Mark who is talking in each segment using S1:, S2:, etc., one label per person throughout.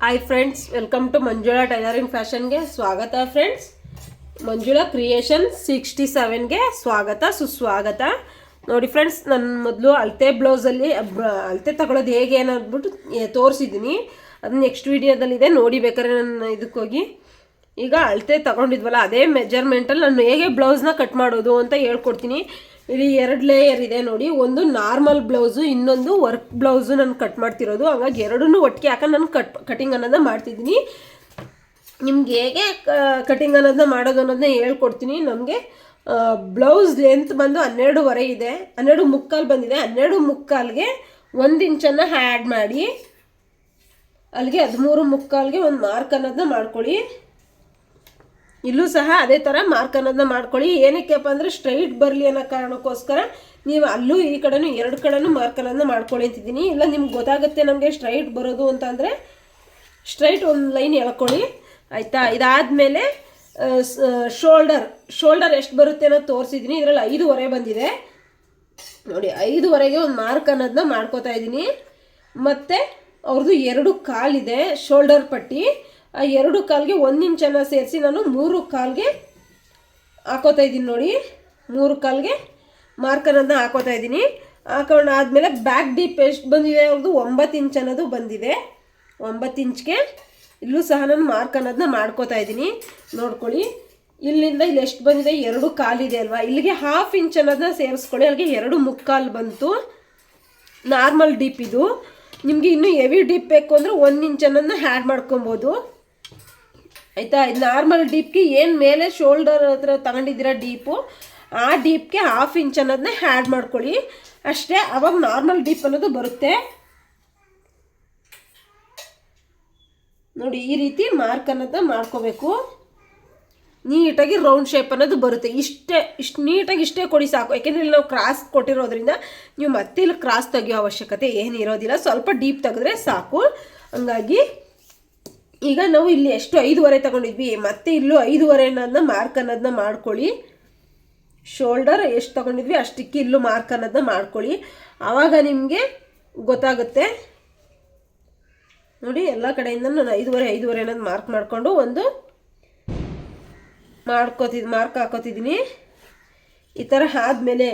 S1: Hi friends welcome to Manjula tailoring ಫ್ಯಾಷನ್ಗೆ ಸ್ವಾಗತ friends Manjula creation sixty ಸೆವೆನ್ಗೆ ಸ್ವಾಗತ ಸುಸ್ವಾಗತ ನೋಡಿ ಫ್ರೆಂಡ್ಸ್ ನನ್ನ ಮೊದಲು ಅಳತೆ ಬ್ಲೌಸಲ್ಲಿ ಅಳತೆ ತಗೊಳ್ಳೋದು ಹೇಗೆ ಅನ್ನೋದ್ಬಿಟ್ಟು ತೋರಿಸಿದ್ದೀನಿ ಅದು ನೆಕ್ಸ್ಟ್ ವೀಡಿಯೋದಲ್ಲಿದೆ ನೋಡಿ ಬೇಕಾದ್ರೆ ನನ್ನ ಇದಕ್ಕೋಗಿ ಈಗ ಅಳತೆ ತಗೊಂಡಿದ್ವಲ್ಲ ಅದೇ ಮೆಜರ್ಮೆಂಟಲ್ಲಿ ನಾನು ಹೇಗೆ ಬ್ಲೌಸ್ನ ಕಟ್ ಮಾಡೋದು ಅಂತ ಹೇಳ್ಕೊಡ್ತೀನಿ ಇಲ್ಲಿ ಎರಡು ಲೇಯರ್ ಇದೆ ನೋಡಿ. ಒಂದು ನಾರ್ಮಲ್ ಬ್ಲೌಸು ಇನ್ನೊಂದು ವರ್ಕ್ ಬ್ಲೌಸು ನಾನು ಕಟ್ ಮಾಡ್ತಿರೋದು. ಹಂಗಾಗಿ ಎರಡನ್ನೂ ಒಟ್ಟಿಗೆ ಹಾಕೋ ನಾನು ಕಟ್ ಕಟಿಂಗ್ ಅನ್ನೋದನ್ನ ಮಾಡ್ತಿದ್ದೀನಿ. ನಿಮ್ಗೆ ಹೇಗೆ ಕಟಿಂಗ್ ಅನ್ನೋದನ್ನ ಮಾಡೋದು ಅನ್ನೋದನ್ನ ಹೇಳ್ಕೊಡ್ತೀನಿ. ನಮಗೆ ಬ್ಲೌಸ್ ಲೆಂತ್ ಬಂದು ಹನ್ನೆರಡುವರೆ ಇದೆ. ಹನ್ನೆರಡು ಮುಕ್ಕಾಲು ಬಂದಿದೆ. ಹನ್ನೆರಡು ಮುಕ್ಕಾಲ್ಗೆ ಒಂದು ಇಂಚನ್ನು ಆ್ಯಡ್ ಮಾಡಿ. ಅಲ್ಲಿಗೆ ಹದಿಮೂರು ಮುಕ್ಕಾಲ್ಗೆ ಒಂದು ಮಾರ್ಕ್ ಅನ್ನೋದನ್ನ ಮಾಡ್ಕೊಳ್ಳಿ. ಇಲ್ಲೂ ಸಹ ಅದೇ ಥರ ಮಾರ್ಕ್ ಅನ್ನೋದನ್ನ ಮಾಡ್ಕೊಳ್ಳಿ. ಏನಕ್ಕೆಪ್ಪ ಅಂದರೆ ಸ್ಟ್ರೈಟ್ ಬರಲಿ ಅನ್ನೋ ಕಾರಣಕ್ಕೋಸ್ಕರ ನೀವು ಅಲ್ಲೂ ಈ ಕಡೆನೂ ಎರಡು ಕಡೆನೂ ಮಾರ್ಕ್ ಅನ್ನೋದನ್ನ ಮಾಡ್ಕೊಳ್ಳಿ ಅಂತಿದ್ದೀನಿ. ಇಲ್ಲ, ನಿಮ್ಗೆ ಗೊತ್ತಾಗುತ್ತೆ ನಮಗೆ ಸ್ಟ್ರೈಟ್ ಬರೋದು ಅಂತ ಅಂದರೆ ಸ್ಟ್ರೈಟ್ ಒಂದು ಲೈನ್ ಎಳ್ಕೊಳ್ಳಿ. ಆಯಿತಾ? ಇದಾದಮೇಲೆ ಶೋಲ್ಡರ್ ಶೋಲ್ಡರ್ ಎಷ್ಟು ಬರುತ್ತೆ ಅನ್ನೋದು ತೋರಿಸಿದ್ದೀನಿ. ಇದರಲ್ಲಿ ಐದೂವರೆ ಬಂದಿದೆ. ನೋಡಿ, ಐದುವರೆಗೆ ಒಂದು ಮಾರ್ಕ್ ಅನ್ನೋದನ್ನ ಮಾಡ್ಕೋತಾ ಇದ್ದೀನಿ. ಮತ್ತು ಅವ್ರದ್ದು ಎರಡು ಕಾಲಿದೆ ಶೋಲ್ಡರ್ ಪಟ್ಟಿ. ಆ ಎರಡು ಕಾಲ್ಗೆ ಒಂದು ಇಂಚನ್ನ ಸೇರಿಸಿ ನಾನು ಮೂರು ಕಾಲಿಗೆ ಹಾಕೋತಾ ಇದ್ದೀನಿ ನೋಡಿ. ಮೂರು ಕಾಲಿಗೆ ಮಾರ್ಕರನ್ನು ಹಾಕೋತಾ ಇದ್ದೀನಿ. ಹಾಕೊಂಡು ಆದಮೇಲೆ ಬ್ಯಾಕ್ ಡೀಪ್ ಎಷ್ಟು ಬಂದಿದೆ? ಅವ್ರದ್ದು ಒಂಬತ್ತು ಇಂಚ್ ಅನ್ನೋದು ಬಂದಿದೆ. ಒಂಬತ್ತು ಇಂಚ್ಗೆ ಇಲ್ಲೂ ಸಹ ನಾನು ಮಾರ್ಕ್ ಅನ್ನೋದನ್ನ ಮಾಡ್ಕೋತಾ ಇದ್ದೀನಿ. ನೋಡ್ಕೊಳ್ಳಿ. ಇಲ್ಲಿಂದ ಇಲ್ಲಿ ಎಷ್ಟು ಬಂದಿದೆ? ಎರಡು ಕಾಲಿದೆ ಅಲ್ವಾ? ಇಲ್ಲಿಗೆ ಹಾಫ್ ಇಂಚ್ ಅನ್ನೋದನ್ನ ಸೇರಿಸ್ಕೊಳ್ಳಿ. ಅಲ್ಲಿಗೆ ಎರಡು ಮುಕ್ಕಾಲು ಬಂತು. ನಾರ್ಮಲ್ ಡೀಪ್ ಇದು. ನಿಮಗೆ ಇನ್ನೂ ಹೆವಿ ಡೀಪ್ ಬೇಕು ಅಂದರೆ ಒಂದು ಇಂಚ್ ಅನ್ನೋದನ್ನ ಹ್ಯಾಡ್ ಮಾಡ್ಕೊಬೋದು. ಆಯಿತಾ? ಇದು ನಾರ್ಮಲ್ ಡೀಪ್ಗೆ ಏನು ಮೇಲೆ ಶೋಲ್ಡರ್ ಹತ್ರ ತಗೊಂಡಿದ್ದೀರಾ ಡೀಪು ಆ ಡೀಪ್ಗೆ ಹಾಫ್ ಇಂಚ್ ಅನ್ನೋದನ್ನ ಹ್ಯಾಡ್ ಮಾಡ್ಕೊಳ್ಳಿ. ಅಷ್ಟೇ, ಅವಾಗ ನಾರ್ಮಲ್ ಡೀಪ್ ಅನ್ನೋದು ಬರುತ್ತೆ. ನೋಡಿ, ಈ ರೀತಿ ಮಾರ್ಕ್ ಅನ್ನೋದನ್ನ ಮಾಡ್ಕೋಬೇಕು. ನೀಟಾಗಿ ರೌಂಡ್ ಶೇಪ್ ಅನ್ನೋದು ಬರುತ್ತೆ. ಇಷ್ಟೇ, ಇಷ್ಟು ನೀಟಾಗಿ ಇಷ್ಟೇ ಕೊಡಿ ಸಾಕು. ಯಾಕೆಂದರೆ ಇಲ್ಲಿ ನಾವು ಕ್ರಾಸ್ ಕೊಟ್ಟಿರೋದ್ರಿಂದ ನೀವು ಮತ್ತೆ ಇಲ್ಲಿ ಕ್ರಾಸ್ ತೆಗಿಯೋ ಅವಶ್ಯಕತೆ ಏನಿರೋದಿಲ್ಲ. ಸ್ವಲ್ಪ ಡೀಪ್ ತೆಗೆದ್ರೆ ಸಾಕು. ಹಂಗಾಗಿ ಈಗ ನಾವು ಇಲ್ಲಿ ಎಷ್ಟು ಐದುವರೆ ತಗೊಂಡಿದ್ವಿ? ಮತ್ತೆ ಇಲ್ಲೂ ಐದುವರೆ ಅನ್ನೋದನ್ನ ಮಾರ್ಕ್ ಅನ್ನೋದನ್ನ ಮಾಡ್ಕೊಳ್ಳಿ. ಶೋಲ್ಡರ್ ಎಷ್ಟು ತಗೊಂಡಿದ್ವಿ? ಅಷ್ಟಕ್ಕೆ ಇಲ್ಲೂ ಮಾರ್ಕ್ ಅನ್ನೋದನ್ನ ಮಾಡ್ಕೊಳ್ಳಿ. ಆವಾಗ ನಿಮಗೆ ಗೊತ್ತಾಗುತ್ತೆ. ನೋಡಿ, ಎಲ್ಲ ಕಡೆಯಿಂದ ನಾನು ಐದುವರೆ ಐದುವರೆ ಅನ್ನೋದು ಮಾರ್ಕ್ ಮಾಡಿಕೊಂಡು ಒಂದು ಮಾಡ್ಕೋತಿದ್ ಮಾರ್ಕ್ ಹಾಕೋತಿದ್ದೀನಿ. ಈ ಥರ ಆದಮೇಲೆ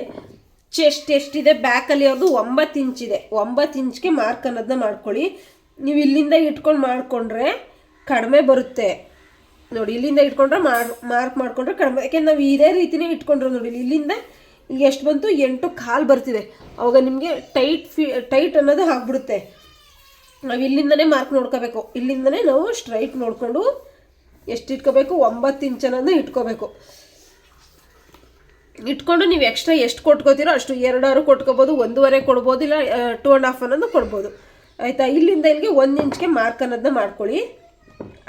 S1: ಚೆಸ್ಟ್ ಎಷ್ಟಿದೆ? ಬ್ಯಾಕಲ್ಲಿ ಅವ್ರದ್ದು ಒಂಬತ್ತು ಇಂಚಿದೆ ಒಂಬತ್ತು ಇಂಚ್ಗೆ ಮಾರ್ಕ್ ಅನ್ನೋದನ್ನ ಮಾಡ್ಕೊಳ್ಳಿ. ನೀವು ಇಲ್ಲಿಂದ ಇಟ್ಕೊಂಡು ಮಾಡಿಕೊಂಡ್ರೆ ಕಡಿಮೆ ಬರುತ್ತೆ. ನೋಡಿ, ಇಲ್ಲಿಂದ ಇಟ್ಕೊಂಡ್ರೆ ಮಾರ್, ಮಾರ್ಕ್ ಮಾಡಿಕೊಂಡ್ರೆ ಕಡಿಮೆ. ಯಾಕೆಂದ್ರೆ ನಾವು ಇದೇ ರೀತಿನೇ ಇಟ್ಕೊಂಡ್ರೆ ನೋಡಿ, ಇಲ್ಲಿಂದ ಎಷ್ಟು ಬಂತು? ಎಂಟು ಕಾಲು ಬರ್ತಿದೆ. ಅವಾಗ ನಿಮಗೆ ಟೈಟ್ ಫಿ, ಟೈಟ್ ಅನ್ನೋದು ಆಗ್ಬಿಡುತ್ತೆ. ನಾವು ಇಲ್ಲಿಂದನೇ ಮಾರ್ಕ್ ನೋಡ್ಕೋಬೇಕು. ಇಲ್ಲಿಂದನೇ ನಾವು ಸ್ಟ್ರೈಟ್ ನೋಡಿಕೊಂಡು ಎಷ್ಟು ಇಟ್ಕೋಬೇಕು? ಒಂಬತ್ತು ಇಂಚನನ್ನು ಇಟ್ಕೋಬೇಕು. ಇಟ್ಕೊಂಡು ನೀವು ಎಕ್ಸ್ಟ್ರಾ ಎಷ್ಟು ಕೊಟ್ಕೋತೀರೋ ಅಷ್ಟು ಎರಡಾರು ಕೊಟ್ಕೋಬೋದು, ಒಂದೂವರೆ ಕೊಡ್ಬೋದು, ಇಲ್ಲ ಟೂ ಆ್ಯಂಡ್ ಹಾಫ್ ಅನ್ನೋದು ಕೊಡ್ಬೋದು. ಆಯಿತಾ? ಇಲ್ಲಿಂದ ಇಲ್ಲಿಗೆ ಒಂದು ಇಂಚ್ಗೆ ಮಾರ್ಕ್ ಅನ್ನೋದನ್ನ ಮಾಡ್ಕೊಳ್ಳಿ.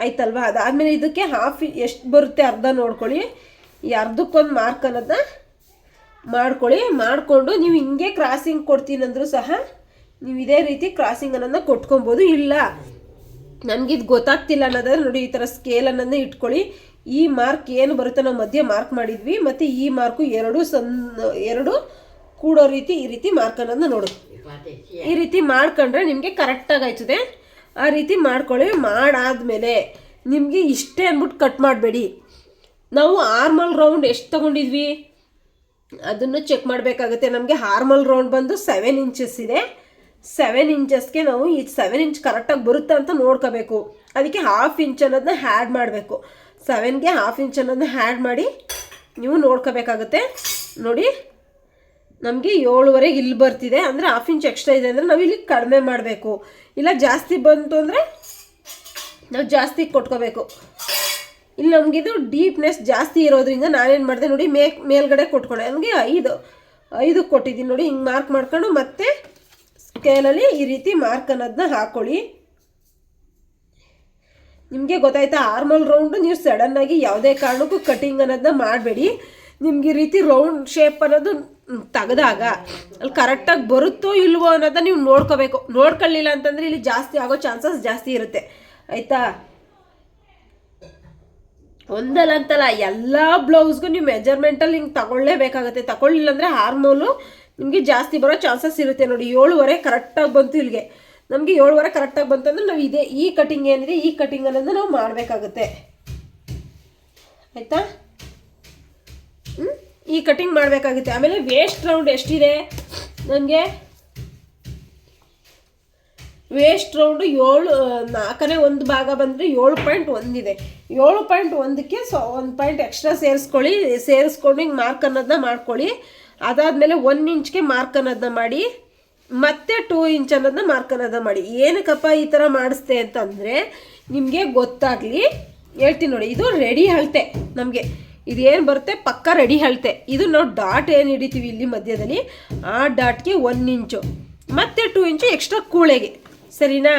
S1: ಆಯ್ತಲ್ವಾ? ಅದಾದಮೇಲೆ ಇದಕ್ಕೆ ಹಾಫ್ ಎಷ್ಟು ಬರುತ್ತೆ ಅರ್ಧ ನೋಡ್ಕೊಳ್ಳಿ. ಈ ಅರ್ಧಕ್ಕೊಂದು ಮಾರ್ಕ್ ಅನ್ನೋದನ್ನ ಮಾಡ್ಕೊಳ್ಳಿ. ಮಾಡಿಕೊಂಡು ನೀವು ಹಿಂಗೆ ಕ್ರಾಸಿಂಗ್ ಕೊಡ್ತೀನಿ ಅಂದರೂ ಸಹ ನೀವು ಇದೇ ರೀತಿ ಕ್ರಾಸಿಂಗ್ ಅನ್ನೋದನ್ನ ಕೊಟ್ಕೊಬೋದು. ಇಲ್ಲ, ನನಗಿದು ಗೊತ್ತಾಗ್ತಿಲ್ಲ ಅನ್ನೋದಾದ್ರೆ ನೋಡಿ ಈ ಥರ ಸ್ಕೇಲ್ ಅನ್ನೋದನ್ನ ಇಟ್ಕೊಳ್ಳಿ. ಈ ಮಾರ್ಕ್ ಏನು ಬರುತ್ತೆ ನಾವು ಮಧ್ಯೆ ಮಾರ್ಕ್ ಮಾಡಿದ್ವಿ. ಮತ್ತು ಈ ಮಾರ್ಕು ಎರಡು ಸನ್, ಎರಡು ಕೂಡೋ ರೀತಿ ಈ ರೀತಿ ಮಾರ್ಕ್ ಅನ್ನೋದನ್ನ ನೋಡಿ. ಈ ರೀತಿ ಮಾಡ್ಕೊಂಡ್ರೆ ನಿಮಗೆ ಕರೆಕ್ಟಾಗಿ ಆಯ್ತದೆ. ಆ ರೀತಿ ಮಾಡ್ಕೊಳ್ಳಿ, ಮಾಡಾದ್ಮೇಲೆ ನಿಮಗೆ ಇಷ್ಟೇ ಅಂದ್ಬಿಟ್ಟು ಕಟ್ ಮಾಡಬೇಡಿ. ನಾವು ಆರ್ಮಲ್ ರೌಂಡ್ ಎಷ್ಟು ತಗೊಂಡಿದ್ವಿ? ಅದನ್ನು ಚೆಕ್ ಮಾಡಬೇಕಾಗುತ್ತೆ. ನಮಗೆ ಹಾರ್ಮಲ್ ರೌಂಡ್ ಬಂದು ಸೆವೆನ್ ಇಂಚಸ್ ಇದೆ. ಸೆವೆನ್ ಇಂಚಸ್ಗೆ ನಾವು ಈ ಸೆವೆನ್ ಇಂಚ್ ಕರೆಕ್ಟಾಗಿ ಬರುತ್ತೆ ಅಂತ ನೋಡ್ಕೋಬೇಕು. ಅದಕ್ಕೆ ಹಾಫ್ ಇಂಚ್ ಅನ್ನೋದನ್ನ ಹ್ಯಾಡ್ ಮಾಡಬೇಕು. ಸೆವೆನ್ಗೆ ಹಾಫ್ ಇಂಚ್ ಅನ್ನೋದನ್ನ ಹ್ಯಾಡ್ ಮಾಡಿ ನೀವು ನೋಡ್ಕೋಬೇಕಾಗುತ್ತೆ. ನೋಡಿ ನಮಗೆ ಏಳುವರೆಗೆ ಇಲ್ಲಿ ಬರ್ತಿದೆ. ಅಂದರೆ ಹಾಫ್ ಇಂಚ್ ಎಕ್ಸ್ಟ್ರಾ ಇದೆ ಅಂದರೆ ನಾವು ಇಲ್ಲಿ ಕಡಿಮೆ ಮಾಡಬೇಕು. ಇಲ್ಲ ಜಾಸ್ತಿ ಬಂತು ಅಂದರೆ ನಾವು ಜಾಸ್ತಿ ಕೊಟ್ಕೋಬೇಕು. ಇಲ್ಲಿ ನಮಗಿದು ಡೀಪ್ನೆಸ್ ಜಾಸ್ತಿ ಇರೋದ್ರಿಂದ ನಾನೇನು ಮಾಡಿದೆ ನೋಡಿ ಮೇ ಮೇಲ್ಗಡೆ ಕೊಟ್ಕೊಂಡೆ ನನಗೆ ಐದು. ಐದು ಕೊಟ್ಟಿದ್ದೀನಿ ನೋಡಿ, ಹಿಂಗೆ ಮಾರ್ಕ್ ಮಾಡ್ಕೊಂಡು ಮತ್ತೆ ಸ್ಕೇಲಲ್ಲಿ ಈ ರೀತಿ ಮಾರ್ಕ್ ಅನ್ನೋದನ್ನ ಹಾಕ್ಕೊಳ್ಳಿ ನಿಮಗೆ ಗೊತ್ತಾಯ್ತಾ ಆರ್ಮಲ್ ರೌಂಡು ನೀವು ಸಡನ್ನಾಗಿ ಯಾವುದೇ ಕಾರಣಕ್ಕೂ ಕಟಿಂಗ್ ಅನ್ನೋದನ್ನ ಮಾಡಬೇಡಿ. ನಿಮ್ಗೆ ಈ ರೀತಿ ರೌಂಡ್ ಶೇಪ್ ಅನ್ನೋದು ತೆಗೆದಾಗ ಅಲ್ಲಿ ಕರೆಕ್ಟಾಗಿ ಬರುತ್ತೋ ಇಲ್ವೋ ಅನ್ನೋದನ್ನ ನೀವು ನೋಡ್ಕೋಬೇಕು. ನೋಡ್ಕೊಳ್ಳಿಲ್ಲ ಅಂತಂದರೆ ಇಲ್ಲಿ ಜಾಸ್ತಿ ಆಗೋ ಚಾನ್ಸಸ್ ಜಾಸ್ತಿ ಇರುತ್ತೆ. ಆಯಿತಾ? ಒಂದಲ್ಲ ಅಂತಲ್ಲ, ಎಲ್ಲ ಬ್ಲೌಸ್ಗೂ ನೀವು ಮೆಜರ್ಮೆಂಟಲ್ಲಿ ಹಿಂಗೆ ತಗೊಳ್ಳೇಬೇಕಾಗುತ್ತೆ. ತಗೊಳ್ಳಿಲ್ಲ ಅಂದರೆ ಹಾರ್ಮೋನು ನಿಮಗೆ ಜಾಸ್ತಿ ಬರೋ ಚಾನ್ಸಸ್ ಇರುತ್ತೆ ನೋಡಿ. ಏಳುವರೆ ಕರೆಕ್ಟಾಗಿ ಬಂತು ಇಲ್ಲಿಗೆ. ನಮಗೆ ಏಳುವರೆ ಕರೆಕ್ಟಾಗಿ ಬಂತಂದ್ರೆ ನಾವು ಇದೇ, ಈ ಕಟಿಂಗ್ ಏನಿದೆ, ಈ ಕಟಿಂಗ್ ಅನ್ನೋದು ನಾವು ಮಾಡಬೇಕಾಗುತ್ತೆ. ಆಯಿತಾ? ಹ್ಞೂ ಈ ಕಟಿಂಗ್ ಮಾಡಬೇಕಾಗುತ್ತೆ. ಆಮೇಲೆ ವೇಸ್ಟ್ ರೌಂಡ್ ಎಷ್ಟಿದೆ? ನನಗೆ ವೇಸ್ಟ್ ರೌಂಡು ಏಳು ನಾಲ್ಕನೇ ಒಂದು ಭಾಗ ಬಂದರೆ ಏಳು ಪಾಯಿಂಟ್ ಒಂದಿದೆ. ಏಳು ಪಾಯಿಂಟ್ ಒಂದಕ್ಕೆ ಸೊ, ಒಂದು ಪಾಯಿಂಟ್ ಎಕ್ಸ್ಟ್ರಾ ಸೇರಿಸ್ಕೊಳ್ಳಿ. ಸೇರಿಸ್ಕೊಂಡು ಹಿಂಗೆ ಮಾರ್ಕ್ ಅನ್ನೋದನ್ನ ಮಾಡ್ಕೊಳ್ಳಿ. ಅದಾದಮೇಲೆ ಒನ್ ಇಂಚ್ಗೆ ಮಾರ್ಕ್ ಅನ್ನೋದನ್ನ ಮಾಡಿ, ಮತ್ತೆ ಟೂ ಇಂಚ್ ಅನ್ನೋದನ್ನ ಮಾರ್ಕ್ ಅನ್ನೋದನ್ನ ಮಾಡಿ. ಏನಕ್ಕಪ್ಪ ಈ ಥರ ಮಾಡಿಸ್ತೆ ಅಂತಂದರೆ ನಿಮಗೆ ಗೊತ್ತಾಗಲಿ. ಹೇಳ್ತೀನಿ ನೋಡಿ, ಇದು ರೆಡಿ ಅಳತೆ ನಮಗೆ. ಇದೇನು ಬರುತ್ತೆ? ಪಕ್ಕ ರೆಡಿ ಹೇಳ್ತೆ. ಇದು ನಾವು ಡಾಟ್ ಏನು ಹಿಡಿತೀವಿ ಇಲ್ಲಿ ಮಧ್ಯದಲ್ಲಿ? ಆ ಡಾಟ್ಗೆ ಒನ್ ಇಂಚು ಮತ್ತೆ ಟೂ ಇಂಚು ಎಕ್ಸ್ಟ್ರಾ ಕೂಳೆಗೆ. ಸರಿನಾ?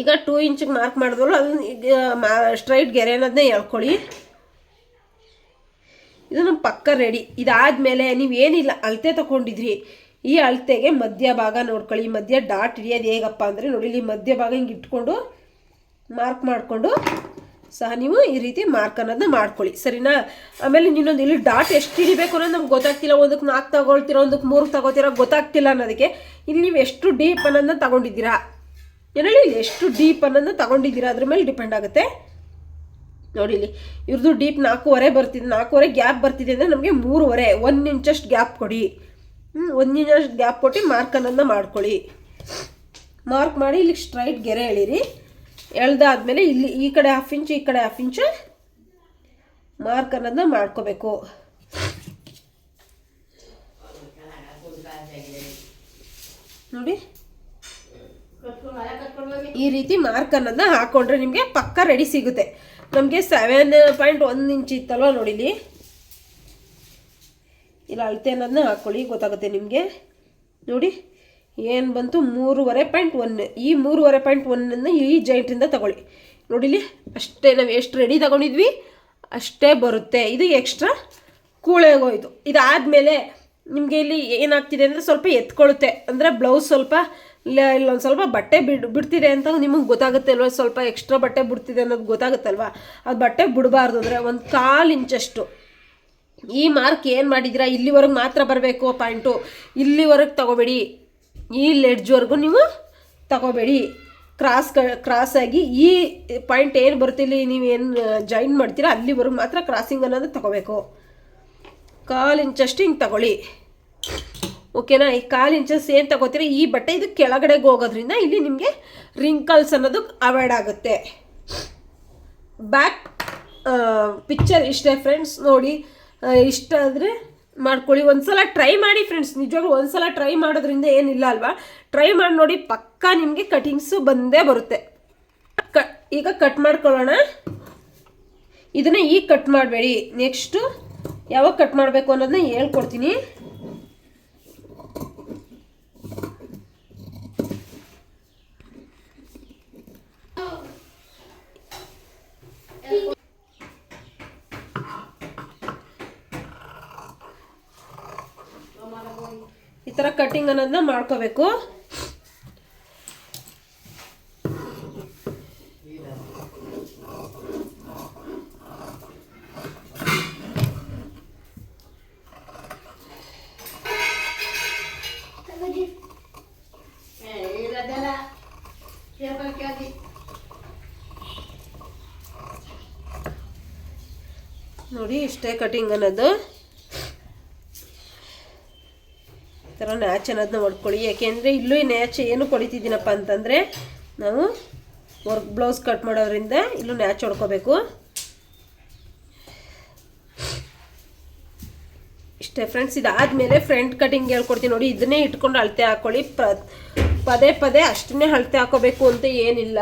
S1: ಈಗ ಟೂ ಇಂಚಿಗೆ ಮಾರ್ಕ್ ಮಾಡಿದ್ರು ಅದನ್ನ ಈಗ ಮಾ ಸ್ಟ್ರೈಟ್ ಗೆರೆ ಅನ್ನೋದನ್ನೇ ಹೇಳ್ಕೊಳ್ಳಿ ಇದು ನಮ್ಮ ಪಕ್ಕ ರೆಡಿ ಇದಾದಮೇಲೆ ನೀವೇನಿಲ್ಲ ಅಳತೆ ತಗೊಂಡಿದ್ರಿ. ಈ ಅಳತೆಗೆ ಮಧ್ಯ ಭಾಗ ನೋಡ್ಕೊಳ್ಳಿ. ಮಧ್ಯ ಡಾಟ್ ಹಿಡಿಯೋದು ಹೇಗಪ್ಪ ಅಂದರೆ ನೋಡಿ, ಇಲ್ಲಿ ಮಧ್ಯ ಭಾಗ ಹಿಂಗೆ ಇಟ್ಕೊಂಡು ಮಾರ್ಕ್ ಮಾಡಿಕೊಂಡು ಸಹ ನೀವು ಈ ರೀತಿ ಮಾರ್ಕ್ ಅನ್ನೋದನ್ನ ಮಾಡ್ಕೊಳ್ಳಿ. ಸರಿನಾ? ಆಮೇಲೆ ಇನ್ನೊಂದು ಇಲ್ಲಿ ಡಾಟ್ ಎಷ್ಟು ಹಿಡಿಬೇಕು ಅನ್ನೋದು ನಮ್ಗೆ ಗೊತ್ತಾಗ್ತಿಲ್ಲ. ಒಂದಕ್ಕೆ ನಾಲ್ಕು ತಗೊಳ್ತೀರಾ ಒಂದಕ್ಕೆ ಮೂರು ತಗೋತೀರಾ ಗೊತ್ತಾಗ್ತಿಲ್ಲ ಅನ್ನೋದಕ್ಕೆ ಇಲ್ಲಿ ನೀವು ಎಷ್ಟು ಡೀಪ್ ಅನ್ನೋದನ್ನ ತಗೊಂಡಿದ್ದೀರಾ? ಏನೇಳಿ ಇಲ್ಲಿ ಎಷ್ಟು ಡೀಪ್ ಅನ್ನೋದನ್ನ ತಗೊಂಡಿದ್ದೀರಾ? ಅದ್ರ ಮೇಲೆ ಡಿಪೆಂಡ್ ಆಗುತ್ತೆ. ನೋಡಿ ಇಲ್ಲಿ ಇವ್ರದ್ದು ಡೀಪ್ ನಾಲ್ಕೂವರೆ ಬರ್ತಿದೆ, ನಾಲ್ಕೂವರೆ ಗ್ಯಾಪ್ ಬರ್ತಿದೆ ಅಂದರೆ ನಮಗೆ ಮೂರುವರೆ, ಒಂದು ಇಂಚಷ್ಟು ಗ್ಯಾಪ್ ಕೊಡಿ. ಹ್ಞೂ ಒಂದು ಇಂಚಷ್ಟು ಗ್ಯಾಪ್ ಕೊಟ್ಟು ಮಾರ್ಕ್ ಅನ್ನೋದನ್ನ ಮಾಡ್ಕೊಳ್ಳಿ. ಮಾರ್ಕ್ ಮಾಡಿ ಇಲ್ಲಿ ಸ್ಟ್ರೈಟ್ ಗೆರೆ ಎಳೀರಿ. ಎಳ್ದಾದ್ಮೇಲೆ ಇಲ್ಲಿ ಈ ಕಡೆ ಹಾಫ್ ಇಂಚ್ ಈ ಕಡೆ ಹಾಫ್ ಇಂಚ್ ಮಾರ್ಕ್ ಅನ್ನೋದನ್ನ ಮಾಡ್ಕೋಬೇಕು. ನೋಡಿ. ಈ ರೀತಿ ಮಾರ್ಕ್ ಅನ್ನೋದನ್ನ ಹಾಕೊಂಡ್ರೆ ನಿಮಗೆ ಪಕ್ಕ ರೆಡಿ ಸಿಗುತ್ತೆ. ನಮಗೆ ಸೆವೆನ್ ಪಾಯಿಂಟ್ ಒಂದು ಇಂಚ್ ಇತ್ತಲ್ವ ನೋಡಿ ಇಲ್ಲಿ. ಇಲ್ಲಿ ಅಳತೆ ಅನ್ನೋದನ್ನ ಹಾಕ್ಕೊಳ್ಳಿ ಗೊತ್ತಾಗುತ್ತೆ ನಿಮಗೆ. ನೋಡಿ. ಏನು ಬಂತು? ಮೂರುವರೆ ಪಾಯಿಂಟ್ ಒನ್. ಈ ಮೂರುವರೆ ಪಾಯಿಂಟ್ ಒನ್ನನ್ನು ಈ ಜಾಯಿಂಟಿಂದ ತಗೊಳ್ಳಿ. ನೋಡಿಲಿ? ಅಷ್ಟೇ ನಾವು ಎಷ್ಟು ರೆಡಿ ತಗೊಂಡಿದ್ವಿ? ಅಷ್ಟೇ ಬರುತ್ತೆ. ಇದು ಎಕ್ಸ್ಟ್ರಾ ಕೂಳೆಗೋಯ್ತು ಇದಾದಮೇಲೆ ನಿಮಗೆ ಇಲ್ಲಿ ಏನಾಗ್ತಿದೆ ಅಂದರೆ ಸ್ವಲ್ಪ ಎತ್ಕೊಳ್ಳುತ್ತೆ ಅಂದರೆ ಬ್ಲೌಸ್ ಸ್ವಲ್ಪ ಇಲ್ಲ ಇಲ್ಲೊಂದು ಸ್ವಲ್ಪ ಬಟ್ಟೆ ಬಿಡ್, ಬಿಡ್ತಿದೆ ಅಂತ ನಿಮಗೆ ಗೊತ್ತಾಗುತ್ತೆ ಅಲ್ವಾ? ಸ್ವಲ್ಪ ಎಕ್ಸ್ಟ್ರಾ ಬಟ್ಟೆ ಬಿಡ್ತಿದೆ ಅನ್ನೋದು ಗೊತ್ತಾಗುತ್ತಲ್ವಾ? ಅದು ಬಟ್ಟೆ ಬಿಡಬಾರ್ದು ಅಂದರೆ ಒಂದು ಕಾಲು ಇಂಚಷ್ಟು ಈ ಮಾರ್ಕ್ ಏನು ಮಾಡಿದಿರಾ ಇಲ್ಲಿವರೆಗೆ ಮಾತ್ರ ಬರಬೇಕು ಪಾಯಿಂಟು. ಇಲ್ಲಿವರೆಗೆ ತಗೋಬೇಡಿ. ಈ ಲೆಡ್ಜ್ವರೆಗೂ ನೀವು ತಗೋಬೇಡಿ. ಕ್ರಾಸ್ ಕ್ರಾಸ್ ಆಗಿ ಈ ಪಾಯಿಂಟ್ ಏನು ನೀವು ನೀವೇನು ಜಾಯಿನ್ ಮಾಡ್ತೀರಾ ಅಲ್ಲಿವರೆಗೂ ಮಾತ್ರ ಕ್ರಾಸಿಂಗ್ ಅನ್ನೋದು ತಗೋಬೇಕು. ಕಾಲು ಇಂಚಷ್ಟು ಹಿಂಗೆ ತಗೊಳ್ಳಿ. ಓಕೆನಾ ಈ ಕಾಲು ಇಂಚಸ್ ಏನು ತಗೋತೀರ, ಈ ಬಟ್ಟೆ ಇದು ಕೆಳಗಡೆಗೆ ಹೋಗೋದ್ರಿಂದ ಇಲ್ಲಿ ನಿಮಗೆ ರಿಂಕಲ್ಸ್ ಅನ್ನೋದು ಅವಾಯ್ಡ್ ಆಗುತ್ತೆ. ಬ್ಯಾಕ್ ಪಿಕ್ಚರ್ ಇಷ್ಟೇ ಫ್ರೆಂಡ್ಸ್ ನೋಡಿ ಇಷ್ಟ ಆದರೆ ಮಾಡ್ಕೊಳ್ಳಿ. ಒಂದ್ಸಲ ಟ್ರೈ ಮಾಡಿ ಫ್ರೆಂಡ್ಸ್ ನಿಜವಾಗ್ಲೂ ಒಂದ್ಸಲ ಟ್ರೈ ಮಾಡೋದ್ರಿಂದ ಏನಿಲ್ಲ ಅಲ್ವಾ? ಟ್ರೈ ಮಾಡಿ ನೋಡಿ ಪಕ್ಕಾ ನಿಮಗೆ ಕಟಿಂಗ್ಸು ಬಂದೇ ಬರುತ್ತೆ. ಕ, ಈಗ ಕಟ್ ಮಾಡ್ಕೊಳ್ಳೋಣ. ಇದನ್ನ ಈಗ ಕಟ್ ಮಾಡಬೇಡಿ. ನೆಕ್ಸ್ಟು ಯಾವಾಗ ಕಟ್ ಮಾಡಬೇಕು ಅನ್ನೋದನ್ನ ಹೇಳ್ಕೊಡ್ತೀನಿ ಈ ಥರ ಕಟ್ಟಿಂಗ್ ಅನ್ನೋದನ್ನ ಮಾಡ್ಕೋಬೇಕು. ನೋಡಿ ಇಷ್ಟೇ ಕಟಿಂಗ್ ಅನ್ನೋದು. ನ್ಯಾಚ್ ಅನ್ನೋದನ್ನ ಹೊಡ್ಕೊಳ್ಳಿ ಯಾಕೆಂದರೆ ಇಲ್ಲೂ ನ್ಯಾಚ್ ಏನು ಕೊಡಿತಿದ್ದೀನಪ್ಪ ಅಂತಂದರೆ ನಾವು ವರ್ಕ್ ಬ್ಲೌಸ್ ಕಟ್ ಮಾಡೋದ್ರಿಂದ ಇಲ್ಲೂ ನ್ಯಾಚ್ ಹೊಡ್ಕೋಬೇಕು. ಇಷ್ಟೇ ಫ್ರೆಂಡ್ಸ್ ಇದಾದಮೇಲೆ ಫ್ರಂಟ್ ಕಟಿಂಗ್ ಹೇಳ್ಕೊಡ್ತೀನಿ ನೋಡಿ, ಇದನ್ನೇ ಇಟ್ಕೊಂಡು ಅಳತೆ ಹಾಕ್ಕೊಳ್ಳಿ ಪದೇ ಪದೇ ಅಷ್ಟನ್ನೇ ಅಳತೆ ಹಾಕೋಬೇಕು ಅಂತ ಏನಿಲ್ಲ.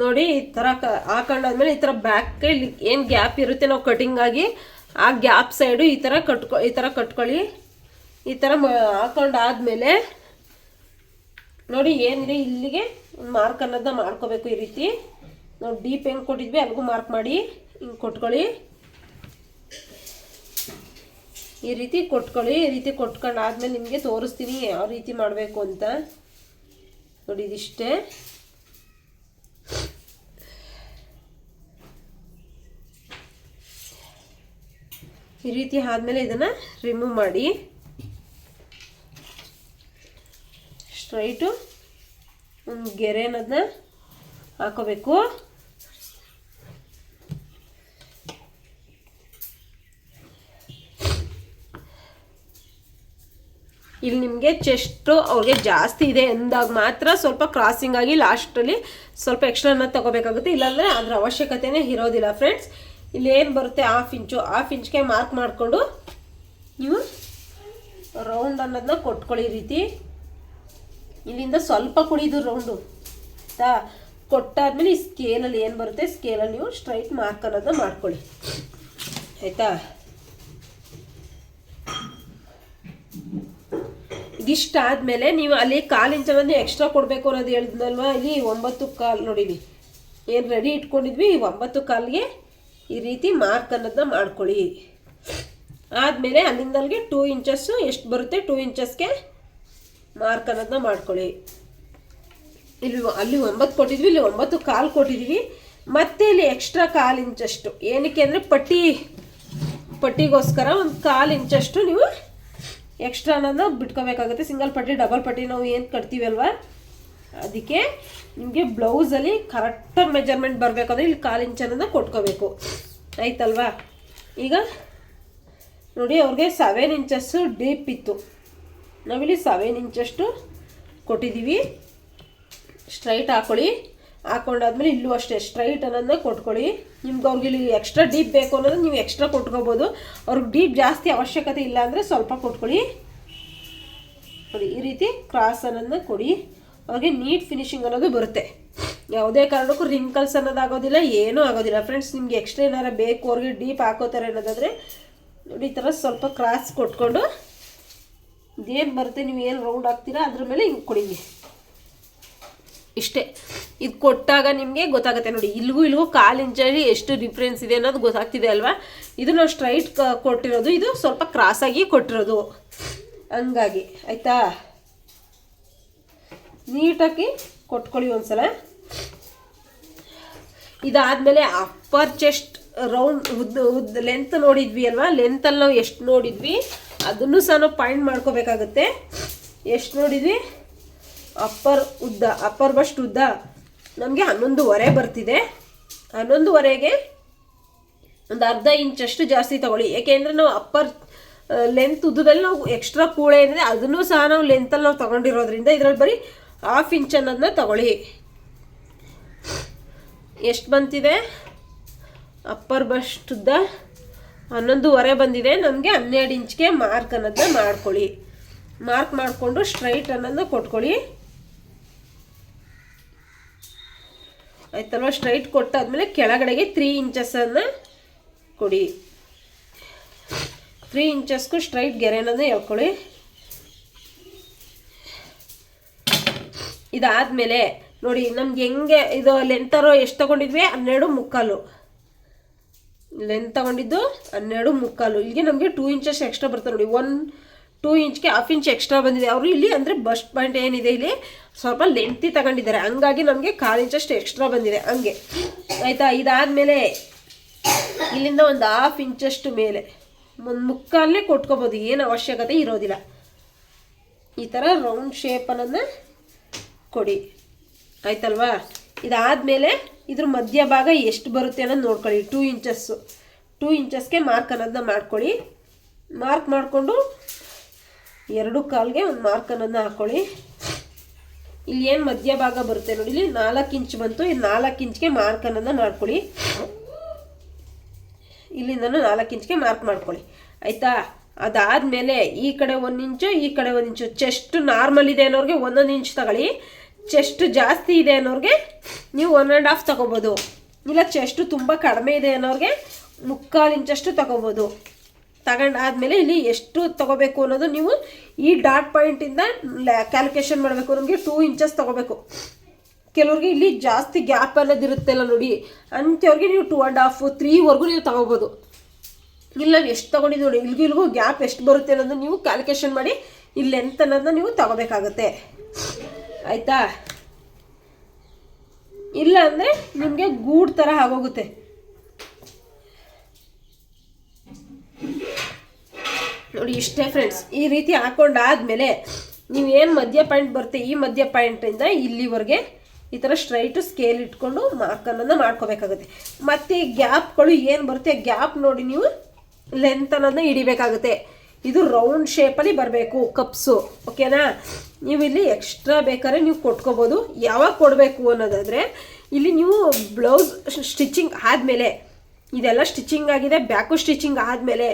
S1: ನೋಡಿ, ಈ ಥರ ಕ ಹಾಕೊಂಡಾದ್ಮೇಲೆ ಈ ಥರ ಬ್ಯಾಕ್ ಇಲ್ಲಿ ಏನು ಗ್ಯಾಪ್ ಇರುತ್ತೆ ನಾವು ಕಟಿಂಗ್ ಆಗಿ, ಆ ಗ್ಯಾಪ್ ಸೈಡು ಈ ಥರ ಕಟ್ಕೊ, ಈ ಥರ ಕಟ್ಕೊಳ್ಳಿ. ಈ ಥರ ಹಾಕೊಂಡಾದ್ಮೇಲೆ ನೋಡಿ ಏನಿದೆ, ಇಲ್ಲಿಗೆ ಮಾರ್ಕ್ ಅನ್ನೋದನ್ನ ಮಾಡ್ಕೋಬೇಕು ಈ ರೀತಿ. ನಾವು ಡೀಪ್ ಹೆಂಗೆ ಕೊಟ್ಟಿದ್ವಿ ಅಲ್ಲಿಗೂ ಮಾರ್ಕ್ ಮಾಡಿ, ಹಿಂಗೆ ಕೊಟ್ಕೊಳ್ಳಿ. ಈ ರೀತಿ ಕೊಟ್ಕೊಳ್ಳಿ, ಈ ರೀತಿ ಕೊಟ್ಕೊಂಡು ಆದ್ಮೇಲೆ ನಿಮಗೆ ತೋರಿಸ್ತೀನಿ, ಯಾವ ರೀತಿ ಮಾಡಬೇಕು ಅಂತ. ನೋಡಿ, ಇದಿಷ್ಟೇ. ಈ ರೀತಿ ಆದಮೇಲೆ ಇದನ್ನು ರಿಮೂವ್ ಮಾಡಿ. ಸ್ಟ್ರೈಟು ಒಂದು ಗೆರೆನದನ್ನ ಹಾಕೋಬೇಕು. ಇಲ್ಲಿ ನಿಮಗೆ ಚೆಸ್ಟು ಅವ್ರಿಗೆ ಜಾಸ್ತಿ ಇದೆ ಅಂದಾಗ ಮಾತ್ರ ಸ್ವಲ್ಪ ಕ್ರಾಸಿಂಗ್ ಆಗಿ ಲಾಸ್ಟಲ್ಲಿ ಸ್ವಲ್ಪ ಎಕ್ಸ್ಟ್ರಾನ ತಗೋಬೇಕಾಗುತ್ತೆ. ಇಲ್ಲಾಂದರೆ ಅದ್ರ ಅವಶ್ಯಕತೆನೇ ಇರೋದಿಲ್ಲ ಫ್ರೆಂಡ್ಸ್ ಇಲ್ಲಿ ಏನು ಬರುತ್ತೆ ಹಾಫ್ ಇಂಚು ಹಾಫ್ ಇಂಚ್ಗೆ ಮಾರ್ಕ್ ಮಾಡಿಕೊಂಡು ನೀವು ರೌಂಡ್ ಅನ್ನೋದನ್ನ ಕೊಟ್ಕೊಳ್ಳಿ ರೀತಿ. ಇಲ್ಲಿಂದ ಸ್ವಲ್ಪ ಕುಡಿದು ರೌಂಡು ಆಯ್ತಾ? ಕೊಟ್ಟಾದ್ಮೇಲೆ ಈ ಸ್ಕೇಲಲ್ಲಿ ಏನು ಬರುತ್ತೆ? ಸ್ಕೇಲಲ್ಲಿ ನೀವು ಸ್ಟ್ರೈಟ್ ಮಾರ್ಕ್ ಅನ್ನೋದನ್ನ ಮಾಡ್ಕೊಳ್ಳಿ. ಆಯಿತಾ? ಇದಿಷ್ಟ ಆದಮೇಲೆ ನೀವು ಅಲ್ಲಿ ಕಾಲು ಇಂಚನ್ನು ಎಕ್ಸ್ಟ್ರಾ ಕೊಡಬೇಕು ಅನ್ನೋದು ಹೇಳಿದ್ನಲ್ವಾ? ಇಲ್ಲಿ ಒಂಬತ್ತು ಕಾಲು ನೋಡಿಲಿ ಏನು ರೆಡಿ ಇಟ್ಕೊಂಡಿದ್ವಿ? ಒಂಬತ್ತು ಕಾಲಿಗೆ ಈ ರೀತಿ ಮಾರ್ಕ್ ಅನ್ನೋದನ್ನ ಮಾಡ್ಕೊಳ್ಳಿ. ಆದಮೇಲೆ ಅಲ್ಲಿಂದ ಅಲ್ಲಿಗೆ ಟೂ ಇಂಚಸ್ಸು ಎಷ್ಟು ಬರುತ್ತೆ? ಟೂ ಇಂಚಸ್ಗೆ ಮಾರ್ಕ್ ಅನ್ನೋದನ್ನ ಮಾಡ್ಕೊಳ್ಳಿ. ಇಲ್ಲಿ ಅಲ್ಲಿ ಒಂಬತ್ತು ಕೊಟ್ಟಿದ್ವಿ, ಇಲ್ಲಿ ಒಂಬತ್ತು ಕಾಲು ಕೊಟ್ಟಿದ್ವಿ. ಮತ್ತೆ ಇಲ್ಲಿ ಎಕ್ಸ್ಟ್ರಾ ಕಾಲು ಇಂಚಷ್ಟು ಏನಕ್ಕೆ ಅಂದರೆ ಪಟ್ಟಿ, ಪಟ್ಟಿಗೋಸ್ಕರ ಒಂದು ಕಾಲು ಇಂಚಷ್ಟು ನೀವು ಎಕ್ಸ್ಟ್ರಾ ಅನ್ನೋದನ್ನ ಬಿಟ್ಕೋಬೇಕಾಗುತ್ತೆ. ಸಿಂಗಲ್ ಪಟ್ಟಿ ಡಬಲ್ ಪಟ್ಟಿ ನಾವು ಏನು ಕಟ್ತೀವಿ ಅಲ್ವಾ? ಅದಕ್ಕೆ ನಿಮಗೆ ಬ್ಲೌಸಲ್ಲಿ ಕರೆಕ್ಟಾಗಿ ಮೆಜರ್ಮೆಂಟ್ ಬರಬೇಕಂದ್ರೆ ಇಲ್ಲಿ ಕಾಲು ಇಂಚನನ್ನು ಕೊಟ್ಕೋಬೇಕು. ಆಯ್ತಲ್ವಾ? ಈಗ ನೋಡಿ, ಅವ್ರಿಗೆ ಸೆವೆನ್ ಇಂಚಸ್ಸು ಡೀಪ್ ಇತ್ತು. ನಾವಿಲ್ಲಿ ಸೆವೆನ್ ಇಂಚಷ್ಟು ಕೊಟ್ಟಿದ್ದೀವಿ ಸ್ಟ್ರೈಟ್ ಹಾಕೊಳ್ಳಿ. ಹಾಕೊಂಡಾದ್ಮೇಲೆ ಇಲ್ಲೂ ಅಷ್ಟೇ ಸ್ಟ್ರೈಟ್ ಅನ್ನೋದನ್ನ ಕೊಟ್ಕೊಳ್ಳಿ. ನಿಮ್ಗೆ ಅವ್ರಿಗೆ ಇಲ್ಲಿ ಎಕ್ಸ್ಟ್ರಾ ಡೀಪ್ ಬೇಕು ಅನ್ನೋದು ನೀವು ಎಕ್ಸ್ಟ್ರಾ ಕೊಟ್ಕೋಬೋದು. ಅವ್ರಿಗೆ ಡೀಪ್ ಜಾಸ್ತಿ ಅವಶ್ಯಕತೆ ಇಲ್ಲ ಅಂದರೆ ಸ್ವಲ್ಪ ಕೊಟ್ಕೊಳ್ಳಿ. ನೋಡಿ, ಈ ರೀತಿ ಕ್ರಾಸ್ ಅನ್ನೋದನ್ನ ಕೊಡಿ. ಅವ್ರಿಗೆ ನೀಟ್ ಫಿನಿಶಿಂಗ್ ಅನ್ನೋದು ಬರುತ್ತೆ. ಯಾವುದೇ ಕಾರಣಕ್ಕೂ ರಿಂಕಲ್ಸ್ ಅನ್ನೋದು ಆಗೋದಿಲ್ಲ ಏನೂ ಆಗೋದಿಲ್ಲ. ಫ್ರೆಂಡ್ಸ್ ನಿಮ್ಗೆ ಎಕ್ಸ್ಟ್ರಾ ಏನಾರ ಬೇಕು, ಅವ್ರಿಗೆ ಡೀಪ್ ಹಾಕೋತಾರೆ ಅನ್ನೋದಾದರೆ ನೋಡಿ, ಈ ಥರ ಸ್ವಲ್ಪ ಕ್ರಾಸ್ ಕೊಟ್ಕೊಂಡು ಇದೇನು ಬರುತ್ತೆ, ನೀವು ಏನು ರೌಂಡ್ ಹಾಕ್ತೀರಾ, ಅದ್ರ ಮೇಲೆ ಹಿಂಗೆ ಕೊಡಿ. ಇಷ್ಟೇ. ಇದು ಕೊಟ್ಟಾಗ ನಿಮಗೆ ಗೊತ್ತಾಗುತ್ತೆ. ನೋಡಿ ಇಲ್ಲಿಗೂ ಇಲ್ಲಿಗೂ ಕಾಲು ಎಷ್ಟು ಡಿಫ್ರೆನ್ಸ್ ಇದೆ ಅನ್ನೋದು ಗೊತ್ತಾಗ್ತಿದೆ ಅಲ್ವಾ? ಇದು ನಾವು ಸ್ಟ್ರೈಟ್ ಕೊಟ್ಟಿರೋದು, ಇದು ಸ್ವಲ್ಪ ಕ್ರಾಸಾಗಿ ಕೊಟ್ಟಿರೋದು. ಹಂಗಾಗಿ, ಆಯಿತಾ? ನೀಟಾಗಿ ಕೊಟ್ಕೊಳ್ಳಿ ಒಂದ್ಸಲ. ಇದಾದಮೇಲೆ ಅಪ್ಪರ್ ಚೆಸ್ಟ್ ರೌಂಡ್ ಉದ್ದ ಉದ್ದ ಲೆಂತ್ ನೋಡಿದ್ವಿ ಅಲ್ವಾ? ಲೆಂತಲ್ಲಿ ನಾವು ಎಷ್ಟು ನೋಡಿದ್ವಿ? ಅದನ್ನು ಸಹ ನಾವು ಪಾಯಿಂಟ್ ಮಾಡ್ಕೋಬೇಕಾಗುತ್ತೆ. ಎಷ್ಟು ನೋಡಿದ್ವಿ? ಅಪ್ಪರ್ ಉದ್ದ ಅಪ್ಪರ್ ಬಸ್ಟ್ ಉದ್ದ. ನಮಗೆ ಹನ್ನೊಂದುವರೆ ಬರ್ತಿದೆ. ಹನ್ನೊಂದುವರೆಗೆ ಒಂದು ಅರ್ಧ ಇಂಚಷ್ಟು ಜಾಸ್ತಿ ತಗೊಳ್ಳಿ. ಏಕೆಂದರೆ ನಾವು ಅಪ್ಪರ್ ಲೆಂತ್ ಉದ್ದದಲ್ಲಿ ನಾವು ಎಕ್ಸ್ಟ್ರಾ ಕೂಳೆ ಏನಿದೆ, ಅದನ್ನು ಸಹ ನಾವು ಲೆಂತಲ್ಲಿ ನಾವು ತೊಗೊಂಡಿರೋದ್ರಿಂದ ಇದರಲ್ಲಿ ಬರೀ ಹಾಫ್ ಇಂಚ್ ಅನ್ನೋದನ್ನ ತಗೊಳ್ಳಿ. ಎಷ್ಟು ಬಂತಿದೆ? ಅಪ್ಪರ್ ಬಸ್ಟ್ ಉದ್ದ ಹನ್ನೊಂದುವರೆ ಬಂದಿದೆ. ನಮಗೆ ಹನ್ನೆರಡು ಇಂಚ್ಗೆ ಮಾರ್ಕ್ ಅನ್ನೋದನ್ನ ಮಾಡ್ಕೊಳ್ಳಿ. ಮಾರ್ಕ್ ಮಾಡಿಕೊಂಡು ಸ್ಟ್ರೈಟ್ ಅನ್ನೋದನ್ನ ಕೊಟ್ಕೊಳ್ಳಿ. ಆಯ್ತಲ್ವ? ಸ್ಟ್ರೈಟ್ ಕೊಟ್ಟಾದ್ಮೇಲೆ ಕೆಳಗಡೆಗೆ ತ್ರೀ ಇಂಚಸನ್ನು ಕೊಡಿ. ತ್ರೀ ಇಂಚಸ್ಗೂ ಸ್ಟ್ರೈಟ್ ಗೆರೆನನ್ನು ಎಳ್ಕೊಳ್ಳಿ. ಇದಾದಮೇಲೆ ನೋಡಿ ನಮ್ಗೆ ಹೆಂಗೆ ಇದು ಲೆಂತರೋ ಎಷ್ಟು ತಗೊಂಡಿದ್ವಿ? ಹನ್ನೆರಡು ಮುಕ್ಕಾಲು. ಲೆಂತ್ ತಗೊಂಡಿದ್ದು ಹನ್ನೆರಡು ಮುಕ್ಕಾಲು. ಇಲ್ಲಿಗೆ ನಮಗೆ ಟೂ ಇಂಚಸ್ ಎಕ್ಸ್ಟ್ರಾ ಬರ್ತದೆ ನೋಡಿ. ಒನ್ ಟೂ ಇಂಚ್ಗೆ ಹಾಫ್ ಇಂಚ್ ಎಕ್ಸ್ಟ್ರಾ ಬಂದಿದೆ. ಅವರು ಇಲ್ಲಿ ಅಂದರೆ ಬಸ್ಟ್ ಪಾಯಿಂಟ್ ಏನಿದೆ ಇಲ್ಲಿ? ಸ್ವಲ್ಪ ಲೆಂತಿ ತಗೊಂಡಿದ್ದಾರೆ. ಹಂಗಾಗಿ ನಮಗೆ ಕಾಲು ಇಂಚಷ್ಟು ಎಕ್ಸ್ಟ್ರಾ ಬಂದಿದೆ. ಹಂಗೆ. ಆಯಿತಾ? ಇದಾದಮೇಲೆ ಇಲ್ಲಿಂದ ಒಂದು ಹಾಫ್ ಇಂಚಷ್ಟು ಮೇಲೆ. ಒಂದು ಮುಕ್ಕಾಲೇ ಕೊಟ್ಕೋಬೋದು. ಏನು ಅವಶ್ಯಕತೆ ಇರೋದಿಲ್ಲ. ಈ ಥರ ರೌಂಡ್ ಶೇಪ್ ಅನ್ನೋದನ್ನ ಕೊಡಿ. ಆಯ್ತಲ್ವಾ? ಇದಾದಮೇಲೆ ಇದ್ರ ಮಧ್ಯಭಾಗ ಎಷ್ಟು ಬರುತ್ತೆ ಅನ್ನೋದು ನೋಡ್ಕೊಳ್ಳಿ. ಟೂ ಇಂಚಸ್ಸು ಟೂ ಇಂಚಸ್ಗೆ ಮಾರ್ಕ್ ಅನ್ನೋದನ್ನ ಮಾಡ್ಕೊಳ್ಳಿ. ಮಾರ್ಕ್ ಮಾಡಿಕೊಂಡು ಎರಡು ಕಾಲ್ಗೆ ಒಂದು ಮಾರ್ಕ್ ಅನ್ನೋದನ್ನ ಹಾಕ್ಕೊಳ್ಳಿ ಇಲ್ಲಿ ಏನು ಮಧ್ಯಭಾಗ ಬರುತ್ತೆ ನೋಡಿ. ಇಲ್ಲಿ ನಾಲ್ಕು ಇಂಚ್ ಬಂತು. ಇದು ನಾಲ್ಕು ಇಂಚ್ಗೆ ಮಾರ್ಕ್ ಅನ್ನೋದನ್ನ ಮಾಡ್ಕೊಳ್ಳಿ. ಇಲ್ಲಿಂದನೂ ನಾಲ್ಕು ಇಂಚ್ಗೆ ಮಾರ್ಕ್ ಮಾಡ್ಕೊಳ್ಳಿ. ಆಯಿತಾ? ಅದಾದಮೇಲೆ ಈ ಕಡೆ ಒಂದು ಇಂಚು ಈ ಕಡೆ ಒಂದು ಇಂಚು ಚೆಸ್ಟ್ ನಾರ್ಮಲ್ ಇದೆ ಅನ್ನೋರಿಗೆ ಒಂದೊಂದು ಇಂಚ್ ತಗೊಳ್ಳಿ. ಚೆಸ್ಟ್ ಜಾಸ್ತಿ ಇದೆ ಅನ್ನೋರಿಗೆ ನೀವು ಒನ್ ಆ್ಯಂಡ್ ಹಾಫ್ ತಗೋಬೋದು. ಇಲ್ಲ ಚೆಸ್ಟು ತುಂಬ ಕಡಿಮೆ ಇದೆ ಅನ್ನೋರಿಗೆ ಮುಕ್ಕಾಲು ಇಂಚಷ್ಟು ತಗೋಬೋದು. ತಗೊಂಡಾದ್ಮೇಲೆ ಇಲ್ಲಿ ಎಷ್ಟು ತಗೋಬೇಕು ಅನ್ನೋದು ನೀವು ಈ ಡಾಟ್ ಪಾಯಿಂಟಿಂದ ಕ್ಯಾಲ್ಕುಲೇಷನ್ ಮಾಡಬೇಕು. ನಮಗೆ ಟೂ ಇಂಚಸ್ ತಗೋಬೇಕು. ಕೆಲವ್ರಿಗೆ ಇಲ್ಲಿ ಜಾಸ್ತಿ ಗ್ಯಾಪ್ ಅನ್ನೋದು ಇರುತ್ತಲ್ಲ ನೋಡಿ. ಅಂಥವ್ರಿಗೆ ನೀವು ಟೂ ಆ್ಯಂಡ್ ಹಾಫು ತ್ರೀವರೆಗೂ ನೀವು ತಗೋಬೋದು. ಇಲ್ಲ, ಎಷ್ಟು ತೊಗೊಂಡಿದ್ದು ನೋಡಿ. ಇಲ್ಗೂ ಇಲ್ಲಿಗೂ ಗ್ಯಾಪ್ ಎಷ್ಟು ಬರುತ್ತೆ ಅನ್ನೋದು ನೀವು ಕ್ಯಾಲ್ಕುಲೇಷನ್ ಮಾಡಿ ಇಲ್ಲಿ ಲೆಂತ್ ಅನ್ನೋದನ್ನ ನೀವು ತಗೋಬೇಕಾಗತ್ತೆ. ಆಯಿತಾ? ಇಲ್ಲ ಅಂದರೆ ನಿಮಗೆ ಗೂಡ್ ಥರ ಆಗೋಗುತ್ತೆ. ನೋಡಿ ಇಷ್ಟೇ ಫ್ರೆಂಡ್ಸ್ ಈ ರೀತಿ ಹಾಕೊಂಡಾದ್ಮೇಲೆ ಏನು ಮಧ್ಯ ಪಾಯಿಂಟ್ ಬರುತ್ತೆ ಈ ಮಧ್ಯ ಪಾಯಿಂಟಿಂದ ಇಲ್ಲಿವರೆಗೆ ಈ ಥರ ಸ್ಟ್ರೈಟು ಸ್ಕೇಲ್ ಇಟ್ಕೊಂಡು ಮಾರ್ಕನ್ನು ಮಾಡ್ಕೋಬೇಕಾಗುತ್ತೆ. ಮತ್ತು ಗ್ಯಾಪ್ಗಳು ಏನು ಬರುತ್ತೆ ಗ್ಯಾಪ್ ನೋಡಿ ನೀವು ಲೆಂತ್ ಅನ್ನೋದನ್ನ ಹಿಡಿಬೇಕಾಗುತ್ತೆ. ಇದು ರೌಂಡ್ ಶೇಪಲ್ಲಿ ಬರಬೇಕು ಕಪ್ಸು ಓಕೆನಾ ನೀವು ಇಲ್ಲಿ ಎಕ್ಸ್ಟ್ರಾ ಬೇಕಾದ್ರೆ ನೀವು ಕೊಟ್ಕೋಬೋದು. ಯಾವಾಗ ಕೊಡಬೇಕು ಅನ್ನೋದಾದರೆ, ಇಲ್ಲಿ ನೀವು ಬ್ಲೌಸ್ ಸ್ಟಿಚಿಂಗ್ ಆದಮೇಲೆ, ಇದೆಲ್ಲ ಸ್ಟಿಚಿಂಗ್ ಆಗಿದೆ ಬ್ಯಾಕು ಸ್ಟಿಚಿಂಗ್ ಆದಮೇಲೆ,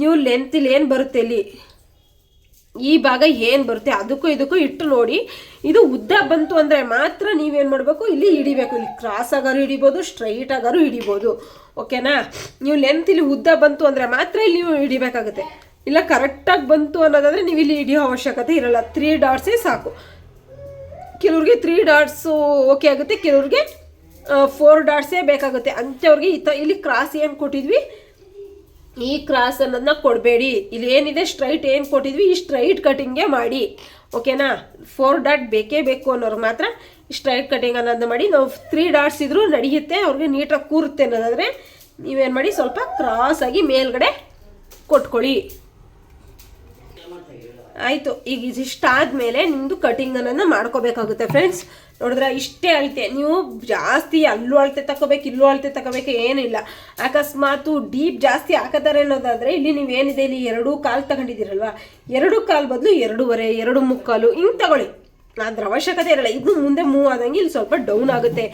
S1: ನೀವು ಲೆಂತಲ್ಲಿ ಏನು ಬರುತ್ತೆ ಇಲ್ಲಿ? ಈ ಭಾಗ ಏನು ಬರುತ್ತೆ? ಅದಕ್ಕೂ ಇದಕ್ಕೂ ಇಟ್ಟು ನೋಡಿ. ಇದು ಉದ್ದ ಬಂತು ಅಂದರೆ ಮಾತ್ರ ನೀವೇನು ಮಾಡಬೇಕು? ಇಲ್ಲಿ ಹಿಡಿಬೇಕು. ಇಲ್ಲಿ ಕ್ರಾಸ್ ಆಗಾರು ಹಿಡಿಬೋದು ಸ್ಟ್ರೈಟ್ ಆಗಾರು ಹಿಡಿಬೋದು. ಓಕೆನಾ ನೀವು ಲೆಂತ್ ಇಲ್ಲಿ ಉದ್ದ ಬಂತು ಅಂದರೆ ಮಾತ್ರ ಇಲ್ಲಿ ನೀವು ಹಿಡಿಬೇಕಾಗುತ್ತೆ. ಇಲ್ಲ ಕರೆಕ್ಟಾಗಿ ಬಂತು ಅನ್ನೋದಾದರೆ ನೀವು ಇಲ್ಲಿ ಹಿಡಿಯೋ ಅವಶ್ಯಕತೆ ಇರಲ್ಲ. ತ್ರೀ ಡಾಟ್ಸೇ ಸಾಕು. ಕೆಲವ್ರಿಗೆ ತ್ರೀ ಡಾಟ್ಸು ಓಕೆ ಆಗುತ್ತೆ, ಕೆಲವ್ರಿಗೆ ಫೋರ್ ಡಾಟ್ಸೇ ಬೇಕಾಗುತ್ತೆ. ಅಂಥವ್ರಿಗೆ ಈ ತ, ಇಲ್ಲಿ ಕ್ರಾಸ್ ಏನು ಕೊಟ್ಟಿದ್ವಿ? ಈ ಕ್ರಾಸ್ ಅನ್ನೋದನ್ನ ಕೊಡಬೇಡಿ. ಇಲ್ಲಿ ಏನಿದೆ ಸ್ಟ್ರೈಟ್ ಏನು ಕೊಟ್ಟಿದ್ವಿ? ಈ ಸ್ಟ್ರೈಟ್ ಕಟಿಂಗೇ ಮಾಡಿ. ಓಕೆನಾ ಫೋರ್ ಡಾಟ್ ಬೇಕೇ ಬೇಕು ಅನ್ನೋರು ಮಾತ್ರ ಸ್ಟ್ರೈಟ್ ಕಟಿಂಗ್ ಅನ್ನೋದನ್ನ ಮಾಡಿ. ನಾವು ತ್ರೀ ಡಾಟ್ಸ್ ಇದ್ರೂ ನಡೆಯುತ್ತೆ, ಅವ್ರಿಗೆ ನೀಟಾಗಿ ಕೂರುತ್ತೆ ಅನ್ನೋದಾದರೆ ನೀವೇನು ಮಾಡಿ, ಸ್ವಲ್ಪ ಕ್ರಾಸಾಗಿ ಮೇಲ್ಗಡೆ ಕೊಟ್ಕೊಳ್ಳಿ. ಆಯಿತು, ಈಗ ಇದಿಷ್ಟಾದ್ಮೇಲೆ ನಿಮ್ಮದು ಕಟಿಂಗ್ ಅನ್ನೋದನ್ನ ಮಾಡ್ಕೋಬೇಕಾಗುತ್ತೆ ಫ್ರೆಂಡ್ಸ್ ನೋಡಿದ್ರೆ ಇಷ್ಟೇ ಅಳತೆ, ನೀವು ಜಾಸ್ತಿ ಅಲ್ಲೂ ಅಳತೆ ತಗೋಬೇಕು ಇಲ್ಲೂ ಅಳತೆ ತಗೋಬೇಕು ಏನಿಲ್ಲ ಅಕಸ್ಮಾತು ಡೀಪ್ ಜಾಸ್ತಿ ಹಾಕತಾರೆ ಅನ್ನೋದಾದರೆ ಇಲ್ಲಿ ನೀವೇನಿದೆ ಇಲ್ಲಿ ಎರಡು ಕಾಲು ತಗೊಂಡಿದ್ದೀರಲ್ವ? ಎರಡು ಕಾಲು ಬದಲು ಎರಡೂವರೆ, ಎರಡು ಮುಕ್ಕಾಲು, ಹಿಂಗೆ ತಗೊಳ್ಳಿ. ಅದ್ರ ಅವಶ್ಯಕತೆ ಇರಲ್ಲ ಇದು ಮುಂದೆ ಮೂವ್ ಆದಂಗೆ ಇಲ್ಲಿ ಸ್ವಲ್ಪ ಡೌನ್ ಆಗುತ್ತೆ.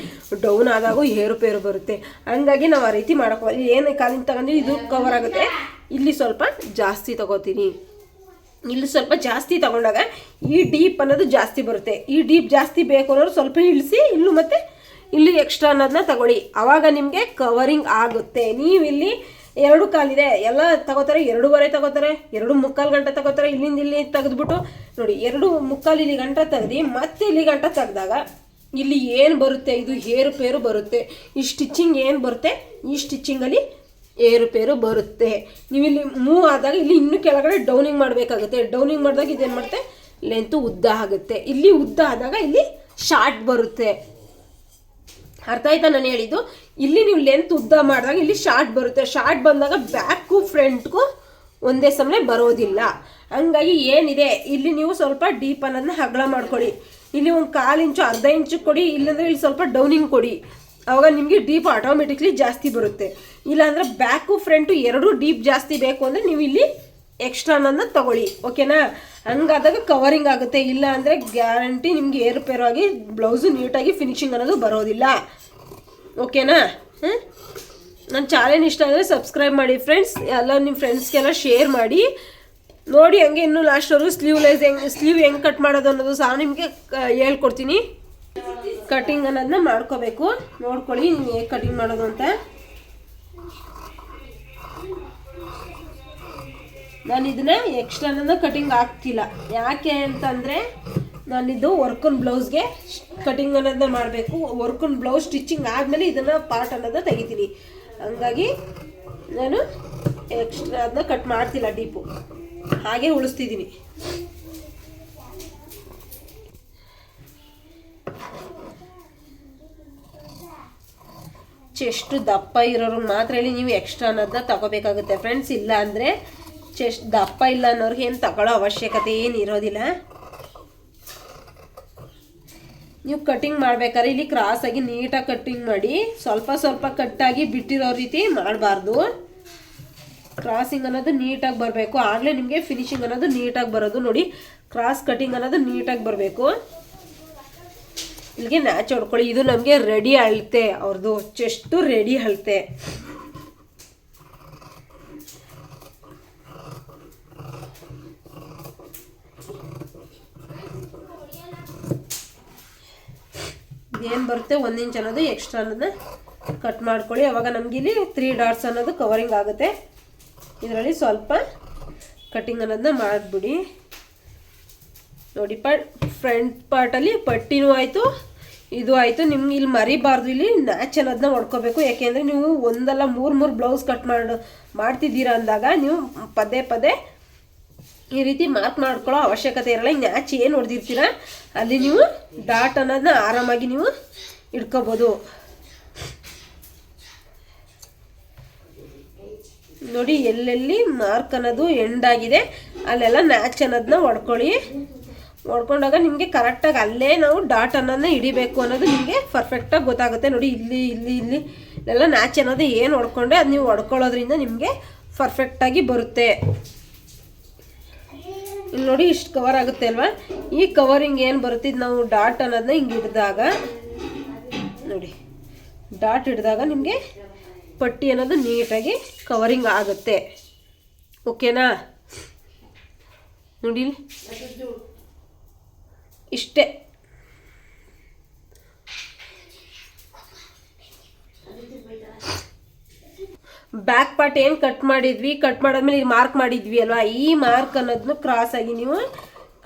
S1: ಡೌನ್ ಆದಾಗೂ ಏರುಪೇರು ಬರುತ್ತೆ. ಹಂಗಾಗಿ ನಾವು ಆ ರೀತಿ ಮಾಡೋಕೆ, ಇಲ್ಲಿ ಏನು ಕಾಲಿನ ತಗೊಂಡ್ರೆ ಇದು ಕವರ್ ಆಗುತ್ತೆ. ಇಲ್ಲಿ ಸ್ವಲ್ಪ ಜಾಸ್ತಿ ತಗೋತೀನಿ. ಇಲ್ಲಿ ಸ್ವಲ್ಪ ಜಾಸ್ತಿ ತಗೊಂಡಾಗ ಈ ಡೀಪ್ ಅನ್ನೋದು ಜಾಸ್ತಿ ಬರುತ್ತೆ. ಈ ಡೀಪ್ ಜಾಸ್ತಿ ಬೇಕು ಅನ್ನೋರು ಸ್ವಲ್ಪ ಇಳಿಸಿ ಇಲ್ಲೂ ಮತ್ತೆ ಇಲ್ಲಿ ಎಕ್ಸ್ಟ್ರಾ ಅನ್ನೋದನ್ನ ತಗೊಳ್ಳಿ. ಆವಾಗ ನಿಮಗೆ ಕವರಿಂಗ್ ಆಗುತ್ತೆ. ನೀವು ಇಲ್ಲಿ ಎರಡು ಕಾಲಿದೆ. ಎಲ್ಲ ತಗೋತಾರೆ, ಎರಡೂವರೆ ತಗೋತಾರೆ, ಎರಡು ಮುಕ್ಕಾಲು ಗಂಟೆ ತಗೋತಾರೆ, ಇಲ್ಲಿಂದ ಇಲ್ಲಿ ತೆಗೆದ್ಬಿಟ್ಟು ನೋಡಿ, ಎರಡು ಮುಕ್ಕಾಲು ಇಲ್ಲಿ ಗಂಟ ತೆಗ್ದು, ಮತ್ತೆ ಇಲ್ಲಿ ಗಂಟ ತೆಗ್ದಾಗ ಇಲ್ಲಿ ಏನು ಬರುತ್ತೆ? ಇದು ಏರುಪೇರು ಬರುತ್ತೆ. ಈ ಸ್ಟಿಚಿಂಗ್ ಏನು ಬರುತ್ತೆ? ಈ ಸ್ಟಿಚಿಂಗಲ್ಲಿ ಏರುಪೇರು ಬರುತ್ತೆ. ನೀವು ಇಲ್ಲಿ ಮೂವ್ ಆದಾಗ ಇಲ್ಲಿ ಇನ್ನೂ ಕೆಳಗಡೆ ಡೌನಿಂಗ್ ಮಾಡಬೇಕಾಗುತ್ತೆ. ಡೌನಿಂಗ್ ಮಾಡಿದಾಗ ಇದೇನು ಮಾಡುತ್ತೆ? ಲೆಂತು ಉದ್ದ ಆಗುತ್ತೆ. ಇಲ್ಲಿ ಉದ್ದ ಆದಾಗ ಇಲ್ಲಿ ಶಾರ್ಟ್ ಬರುತ್ತೆ. ಅರ್ಥ ಆಯ್ತಾ ನಾನು ಹೇಳಿದ್ದು? ಇಲ್ಲಿ ನೀವು ಲೆಂತ್ ಉದ್ದ ಮಾಡಿದಾಗ ಇಲ್ಲಿ ಶಾರ್ಟ್ ಬರುತ್ತೆ. ಶಾರ್ಟ್ ಬಂದಾಗ ಬ್ಯಾಕು ಫ್ರಂಟ್ಗೂ ಒಂದೇ ಸಮನೆ ಬರೋದಿಲ್ಲ. ಹಂಗಾಗಿ ಏನಿದೆ? ಇಲ್ಲಿ ನೀವು ಸ್ವಲ್ಪ ಡೀಪ್ ಅನ್ನೋದನ್ನ ಹಗಳ ಮಾಡ್ಕೊಳ್ಳಿ. ಇಲ್ಲಿ ಒಂದು ಕಾಲು ಇಂಚು, ಅರ್ಧ ಇಂಚು ಕೊಡಿ. ಇಲ್ಲಂದ್ರೆ ಇಲ್ಲಿ ಸ್ವಲ್ಪ ಡೌನಿಂಗ್ ಕೊಡಿ. ಅವಾಗ ನಿಮಗೆ ಡೀಪ್ ಆಟೋಮೆಟಿಕ್ಲಿ ಜಾಸ್ತಿ ಬರುತ್ತೆ. ಇಲ್ಲಾಂದರೆ ಬ್ಯಾಕು ಫ್ರಂಟು ಎರಡೂ ಡೀಪ್ ಜಾಸ್ತಿ ಬೇಕು ಅಂದರೆ ನೀವು ಇಲ್ಲಿ ಎಕ್ಸ್ಟ್ರಾ ನನ್ನ ತಗೊಳ್ಳಿ ಓಕೆನಾ ಹಂಗಾದಾಗ ಕವರಿಂಗ್ ಆಗುತ್ತೆ. ಇಲ್ಲ ಅಂದರೆ ಗ್ಯಾರಂಟಿ ನಿಮಗೆ ಏರುಪೇರಾಗಿ ಬ್ಲೌಸು ನೀಟಾಗಿ ಫಿನಿಶಿಂಗ್ ಅನ್ನೋದು ಬರೋದಿಲ್ಲ. ಓಕೆನಾ ಹಾಂ ನನ್ನ ಚಾನೆಲ್ ಇಷ್ಟ ಅಂದರೆ ಸಬ್ಸ್ಕ್ರೈಬ್ ಮಾಡಿ ಫ್ರೆಂಡ್ಸ್ ಎಲ್ಲ ನಿಮ್ಮ ಫ್ರೆಂಡ್ಸ್ಗೆಲ್ಲ ಶೇರ್ ಮಾಡಿ. ನೋಡಿ ಹಂಗೆ ಇನ್ನೂ ಲಾಸ್ಟ್ವರೆಗೂ ಸ್ಲೀವ್ಲೆಸ್ ಹೆಂಗೆ ಸ್ಲೀವ್ ಹೆಂಗೆ ಕಟ್ ಮಾಡೋದು ಅನ್ನೋದು ಸಹ ನಿಮಗೆ ಹೇಳ್ಕೊಡ್ತೀನಿ. ಕಟಿಂಗ್ ಅನ್ನೋದನ್ನ ಮಾಡ್ಕೋಬೇಕು. ನೋಡ್ಕೊಳ್ಳಿ ಹೇಗೆ ಕಟಿಂಗ್ ಮಾಡೋದು ಅಂತ. ನಾನು ಇದನ್ನ ಎಕ್ಸ್ಟ್ರಾ ಕಟಿಂಗ್ ಆಗ್ತಿಲ್ಲ ಯಾಕೆ ಅಂತಂದರೆ ನಾನಿದು ವರ್ಕನ್ ಬ್ಲೌಸ್ಗೆ ಕಟಿಂಗ್ ಅನ್ನೋದನ್ನ ಮಾಡಬೇಕು. ವರ್ಕನ್ ಬ್ಲೌಸ್ ಸ್ಟಿಚಿಂಗ್ ಆದಮೇಲೆ ಇದನ್ನು ಪಾರ್ಟ್ ಅನ್ನೋದನ್ನ ತೆಗಿತೀನಿ. ಹಂಗಾಗಿ ನಾನು ಎಕ್ಸ್ಟ್ರಾ ಅದನ್ನ ಕಟ್ ಮಾಡ್ತಿಲ್ಲ ಡೀಪು ಹಾಗೆ ಉಳಿಸ್ತಿದ್ದೀನಿ ಚೆಸ್ಟ್ ದಪ್ಪ ಇರೋರಿಗೆ ಮಾತ್ರ ಇಲ್ಲಿ ನೀವು ಎಕ್ಸ್ಟ್ರಾ ಅನ್ನೋದನ್ನ ತಗೋಬೇಕಾಗುತ್ತೆ. ಫ್ರೆಂಡ್ಸ್ ಇಲ್ಲ ಅಂದರೆ ಚೆಸ್ಟ್ ದಪ್ಪ ಇಲ್ಲ ಅನ್ನೋರಿಗೆ ಏನು ತಗೊಳ್ಳೋ ಅವಶ್ಯಕತೆ ಏನು ಇರೋದಿಲ್ಲ. ನೀವು ಕಟಿಂಗ್ ಮಾಡ್ಬೇಕಾದ್ರೆ ಇಲ್ಲಿ ಕ್ರಾಸಾಗಿ ನೀಟಾಗಿ ಕಟ್ಟಿಂಗ್ ಮಾಡಿ ಸ್ವಲ್ಪ ಸ್ವಲ್ಪ ಕಟ್ಟಾಗಿ ಬಿಟ್ಟಿರೋ ರೀತಿ ಮಾಡಬಾರ್ದು. ಕ್ರಾಸಿಂಗ್ ಅನ್ನೋದು ನೀಟಾಗಿ ಬರಬೇಕು. ಆಗಲೇ ನಿಮಗೆ ಫಿನಿಶಿಂಗ್ ಅನ್ನೋದು ನೀಟಾಗಿ ಬರೋದು. ನೋಡಿ ಕ್ರಾಸ್ ಕಟಿಂಗ್ ಅನ್ನೋದು ನೀಟಾಗಿ ಬರಬೇಕು. ಇಲ್ಲಿಗೆ ನ್ಯಾಚ್ ಹೊಡ್ಕೊಳ್ಳಿ. ಇದು ನಮಗೆ ರೆಡಿ ಅಳತೆ. ಅವ್ರದ್ದು ಚೆಸ್ಟು ರೆಡಿ ಅಳತೆ. ಏನು ಬರುತ್ತೆ? ಒಂದು ಇಂಚ್ ಅನ್ನೋದು ಎಕ್ಸ್ಟ್ರಾ ಅನ್ನೋದನ್ನ ಕಟ್ ಮಾಡ್ಕೊಳ್ಳಿ. ಅವಾಗ ನಮ್ಗೆ ಇಲ್ಲಿ ತ್ರೀ ಡಾಟ್ಸ್ ಅನ್ನೋದು ಕವರಿಂಗ್ ಆಗುತ್ತೆ. ಇದರಲ್ಲಿ ಸ್ವಲ್ಪ ಕಟಿಂಗ್ ಅನ್ನೋದನ್ನ ಮಾಡಿಬಿಡಿ. ನೋಡಿ ಪ ಫ್ರಂಟ್ ಪಾರ್ಟಲ್ಲಿ ಪಟ್ಟಿನೂ ಆಯಿತು. ಇದು ಆಯಿತು, ನಿಮ್ಗೆ ಇಲ್ಲಿ ಮರಿಬಾರ್ದು, ಇಲ್ಲಿ ನ್ಯಾಚ್ ಅನ್ನೋದನ್ನ ಹೊಡ್ಕೋಬೇಕು. ಯಾಕೆಂದರೆ ನೀವು ಒಂದಲ್ಲ ಮೂರು ಮೂರು ಬ್ಲೌಸ್ ಕಟ್ ಮಾಡಿ, ಮಾಡ್ತಿದ್ದೀರಾ ಅಂದಾಗ ನೀವು ಪದೇ ಪದೇ ಈ ರೀತಿ ಮಾರ್ಕ್ ಮಾಡ್ಕೊಳ್ಳೋ ಅವಶ್ಯಕತೆ ಇರಲ್ಲ. ಈ ನ್ಯಾಚ್ ಏನು ಹೊಡೆದಿರ್ತೀರ, ಅಲ್ಲಿ ನೀವು ಡಾಟ್ ಅನ್ನೋದನ್ನ ಆರಾಮಾಗಿ ನೀವು ಇಟ್ಕೋಬೋದು. ನೋಡಿ, ಎಲ್ಲೆಲ್ಲಿ ಮಾರ್ಕ್ ಅನ್ನೋದು ಎಂಡ್ ಆಗಿದೆ, ಅಲ್ಲೆಲ್ಲ ನ್ಯಾಚ್ ಅನ್ನೋದನ್ನ ಹೊಡ್ಕೊಳ್ಳಿ. ಹೊಡ್ಕೊಂಡಾಗ ನಿಮಗೆ ಕರೆಕ್ಟಾಗಿ ಅಲ್ಲೇ ನಾವು ಡಾಟ್ ಅನ್ನೋದನ್ನ ಹಿಡಿಬೇಕು ಅನ್ನೋದು ನಿಮಗೆ ಪರ್ಫೆಕ್ಟಾಗಿ ಗೊತ್ತಾಗುತ್ತೆ. ನೋಡಿ, ಇಲ್ಲಿ ಇಲ್ಲಿ ಇಲ್ಲಿ ಎಲ್ಲ ನ್ಯಾಚ್ ಅನ್ನೋದು ಏನು ಹೊಡ್ಕೊಂಡೆ ಅದು ನೀವು ಹೊಡ್ಕೊಳ್ಳೋದ್ರಿಂದ ನಿಮಗೆ ಪರ್ಫೆಕ್ಟಾಗಿ ಬರುತ್ತೆ. ಇಲ್ಲಿ ನೋಡಿ ಇಷ್ಟು ಕವರ್ ಆಗುತ್ತೆ ಅಲ್ವಾ? ಈ ಕವರಿಂಗ್ ಏನು ಬರುತ್ತೆ ನಾವು ಡಾಟ್ ಅನ್ನೋದನ್ನ ಹಿಂಗೆ ಹಿಡಿದಾಗ, ನೋಡಿ ಡಾಟ್ ಹಿಡಿದಾಗ ನಿಮಗೆ ಪಟ್ಟಿ ಅನ್ನೋದು ನೀಟಾಗಿ ಕವರಿಂಗ್ ಆಗುತ್ತೆ. ಓಕೆನಾ ನೋಡಿ. ಇಷ್ಟೇ. ಬ್ಯಾಕ್ ಪಾರ್ಟ್ ಏನು ಕಟ್ ಮಾಡಿದ್ವಿ? ಕಟ್ ಮಾಡಿದ್ಮೇಲೆ ಈ ಮಾರ್ಕ್ ಮಾಡಿದ್ವಿ ಅಲ್ವಾ? ಈ ಮಾರ್ಕ್ ಅನ್ನೋದನ್ನು ಕ್ರಾಸ್ ಆಗಿ ನೀವು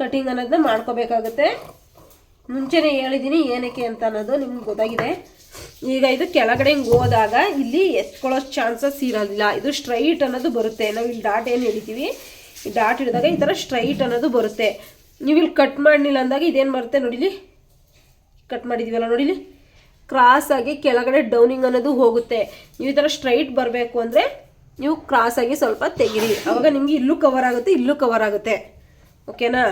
S1: ಕಟಿಂಗ್ ಅನ್ನೋದನ್ನ ಮಾಡ್ಕೋಬೇಕಾಗುತ್ತೆ. ಮುಂಚೆನೇ ಹೇಳಿದ್ದೀನಿ ಏನಕ್ಕೆ ಅಂತ ಅನ್ನೋದು ನಿಮ್ಗೆ ಗೊತ್ತಾಗಿದೆ. ಈಗ ಇದು ಕೆಳಗಡೆ ಹಿಂಗೆ ಹೋದಾಗ ಇಲ್ಲಿ ಎತ್ಕೊಳ್ಳೋ ಚಾನ್ಸಸ್ ಇರೋದಿಲ್ಲ. ಇದು ಸ್ಟ್ರೈಟ್ ಅನ್ನೋದು ಬರುತ್ತೆ. ನಾವು ಇಲ್ಲಿ ಡಾಟ್ ಏನು ಹಿಡಿತೀವಿ ಈ ಡಾಟ್ ಹಿಡಿದಾಗ ಈ ಥರ ಸ್ಟ್ರೈಟ್ ಅನ್ನೋದು ಬರುತ್ತೆ. ನೀವು ಇಲ್ಲಿ ಕಟ್ ಮಾಡಲಿಲ್ಲ ಅಂದಾಗ ಇದೇನು ಬರುತ್ತೆ ನೋಡಿಲಿ? ಕಟ್ ಮಾಡಿದ್ದೀವಲ್ಲ ನೋಡಿಲಿ? ಕ್ರಾಸ್ ಆಗಿ ಕೆಳಗಡೆ ಡೌನಿಂಗ್ ಅನ್ನೋದು ಹೋಗುತ್ತೆ. ನೀವು ಈ ಥರ ಸ್ಟ್ರೈಟ್ ಬರಬೇಕು ಅಂದರೆ ನೀವು ಕ್ರಾಸ್ ಆಗಿ ಸ್ವಲ್ಪ ತೆಗಿರಿ. ಅವಾಗ ನಿಮಗೆ ಇಲ್ಲೂ ಕವರ್ ಆಗುತ್ತೆ, ಇಲ್ಲೂ ಕವರ್ ಆಗುತ್ತೆ. ಓಕೆನಾ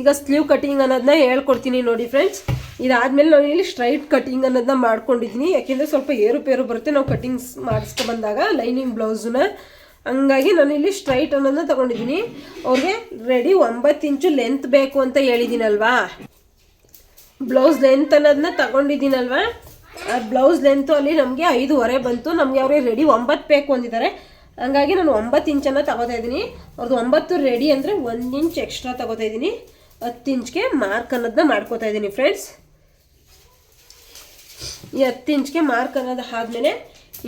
S1: ಈಗ ಸ್ಲೀವ್ ಕಟಿಂಗ್ ಅನ್ನೋದನ್ನ ಹೇಳ್ಕೊಡ್ತೀನಿ ನೋಡಿ ಫ್ರೆಂಡ್ಸ್ ಇದಾದಮೇಲೆ ನಾನು ಇಲ್ಲಿ ಸ್ಟ್ರೈಟ್ ಕಟಿಂಗ್ ಅನ್ನೋದನ್ನ ಮಾಡ್ಕೊಂಡಿದ್ದೀನಿ ಯಾಕೆಂದರೆ ಸ್ವಲ್ಪ ಏರುಪೇರು ಬರುತ್ತೆ. ನಾವು ಕಟಿಂಗ್ಸ್ ಮಾಡಿಸ್ಕೊ ಬಂದಾಗ ಲೈನಿಂಗ್ ಬ್ಲೌಸನ್ನ ಹಂಗಾಗಿ ನಾನು ಇಲ್ಲಿ ಸ್ಟ್ರೈಟ್ ಅನ್ನೋದನ್ನ ತಗೊಂಡಿದ್ದೀನಿ. ಅವ್ರಿಗೆ ರೆಡಿ ಒಂಬತ್ತು ಇಂಚು ಲೆಂತ್ ಬೇಕು ಅಂತ ಹೇಳಿದ್ದೀನಲ್ವಾ? ಬ್ಲೌಸ್ ಲೆಂತ್ ಅನ್ನೋದನ್ನ ತಗೊಂಡಿದ್ದೀನಲ್ವಾ? ಆ ಬ್ಲೌಸ್ ಲೆಂತು ಅಲ್ಲಿ ನಮಗೆ ಐದೂವರೆ ಬಂತು. ನಮಗೆ ಅವ್ರಿಗೆ ರೆಡಿ ಒಂಬತ್ತು ಬೇಕು ಅಂದಿದ್ದಾರೆ. ಹಂಗಾಗಿ ನಾನು ಒಂಬತ್ತು ಇಂಚನ್ನು ತಗೋತಾ ಇದ್ದೀನಿ. ಅವ್ರದ್ದು ಒಂಬತ್ತು ರೆಡಿ ಅಂದರೆ ಒಂದು ಇಂಚ್ ಎಕ್ಸ್ಟ್ರಾ ತಗೋತಾ ಇದ್ದೀನಿ. ಹತ್ತು ಇಂಚ್ಗೆ ಮಾರ್ಕ್ ಅನ್ನೋದನ್ನ ಮಾಡ್ಕೋತಾ ಇದ್ದೀನಿ ಫ್ರೆಂಡ್ಸ್ ಈ ಹತ್ತು ಇಂಚ್ಗೆ ಮಾರ್ಕ್ ಅನ್ನೋದು ಆದಮೇಲೆ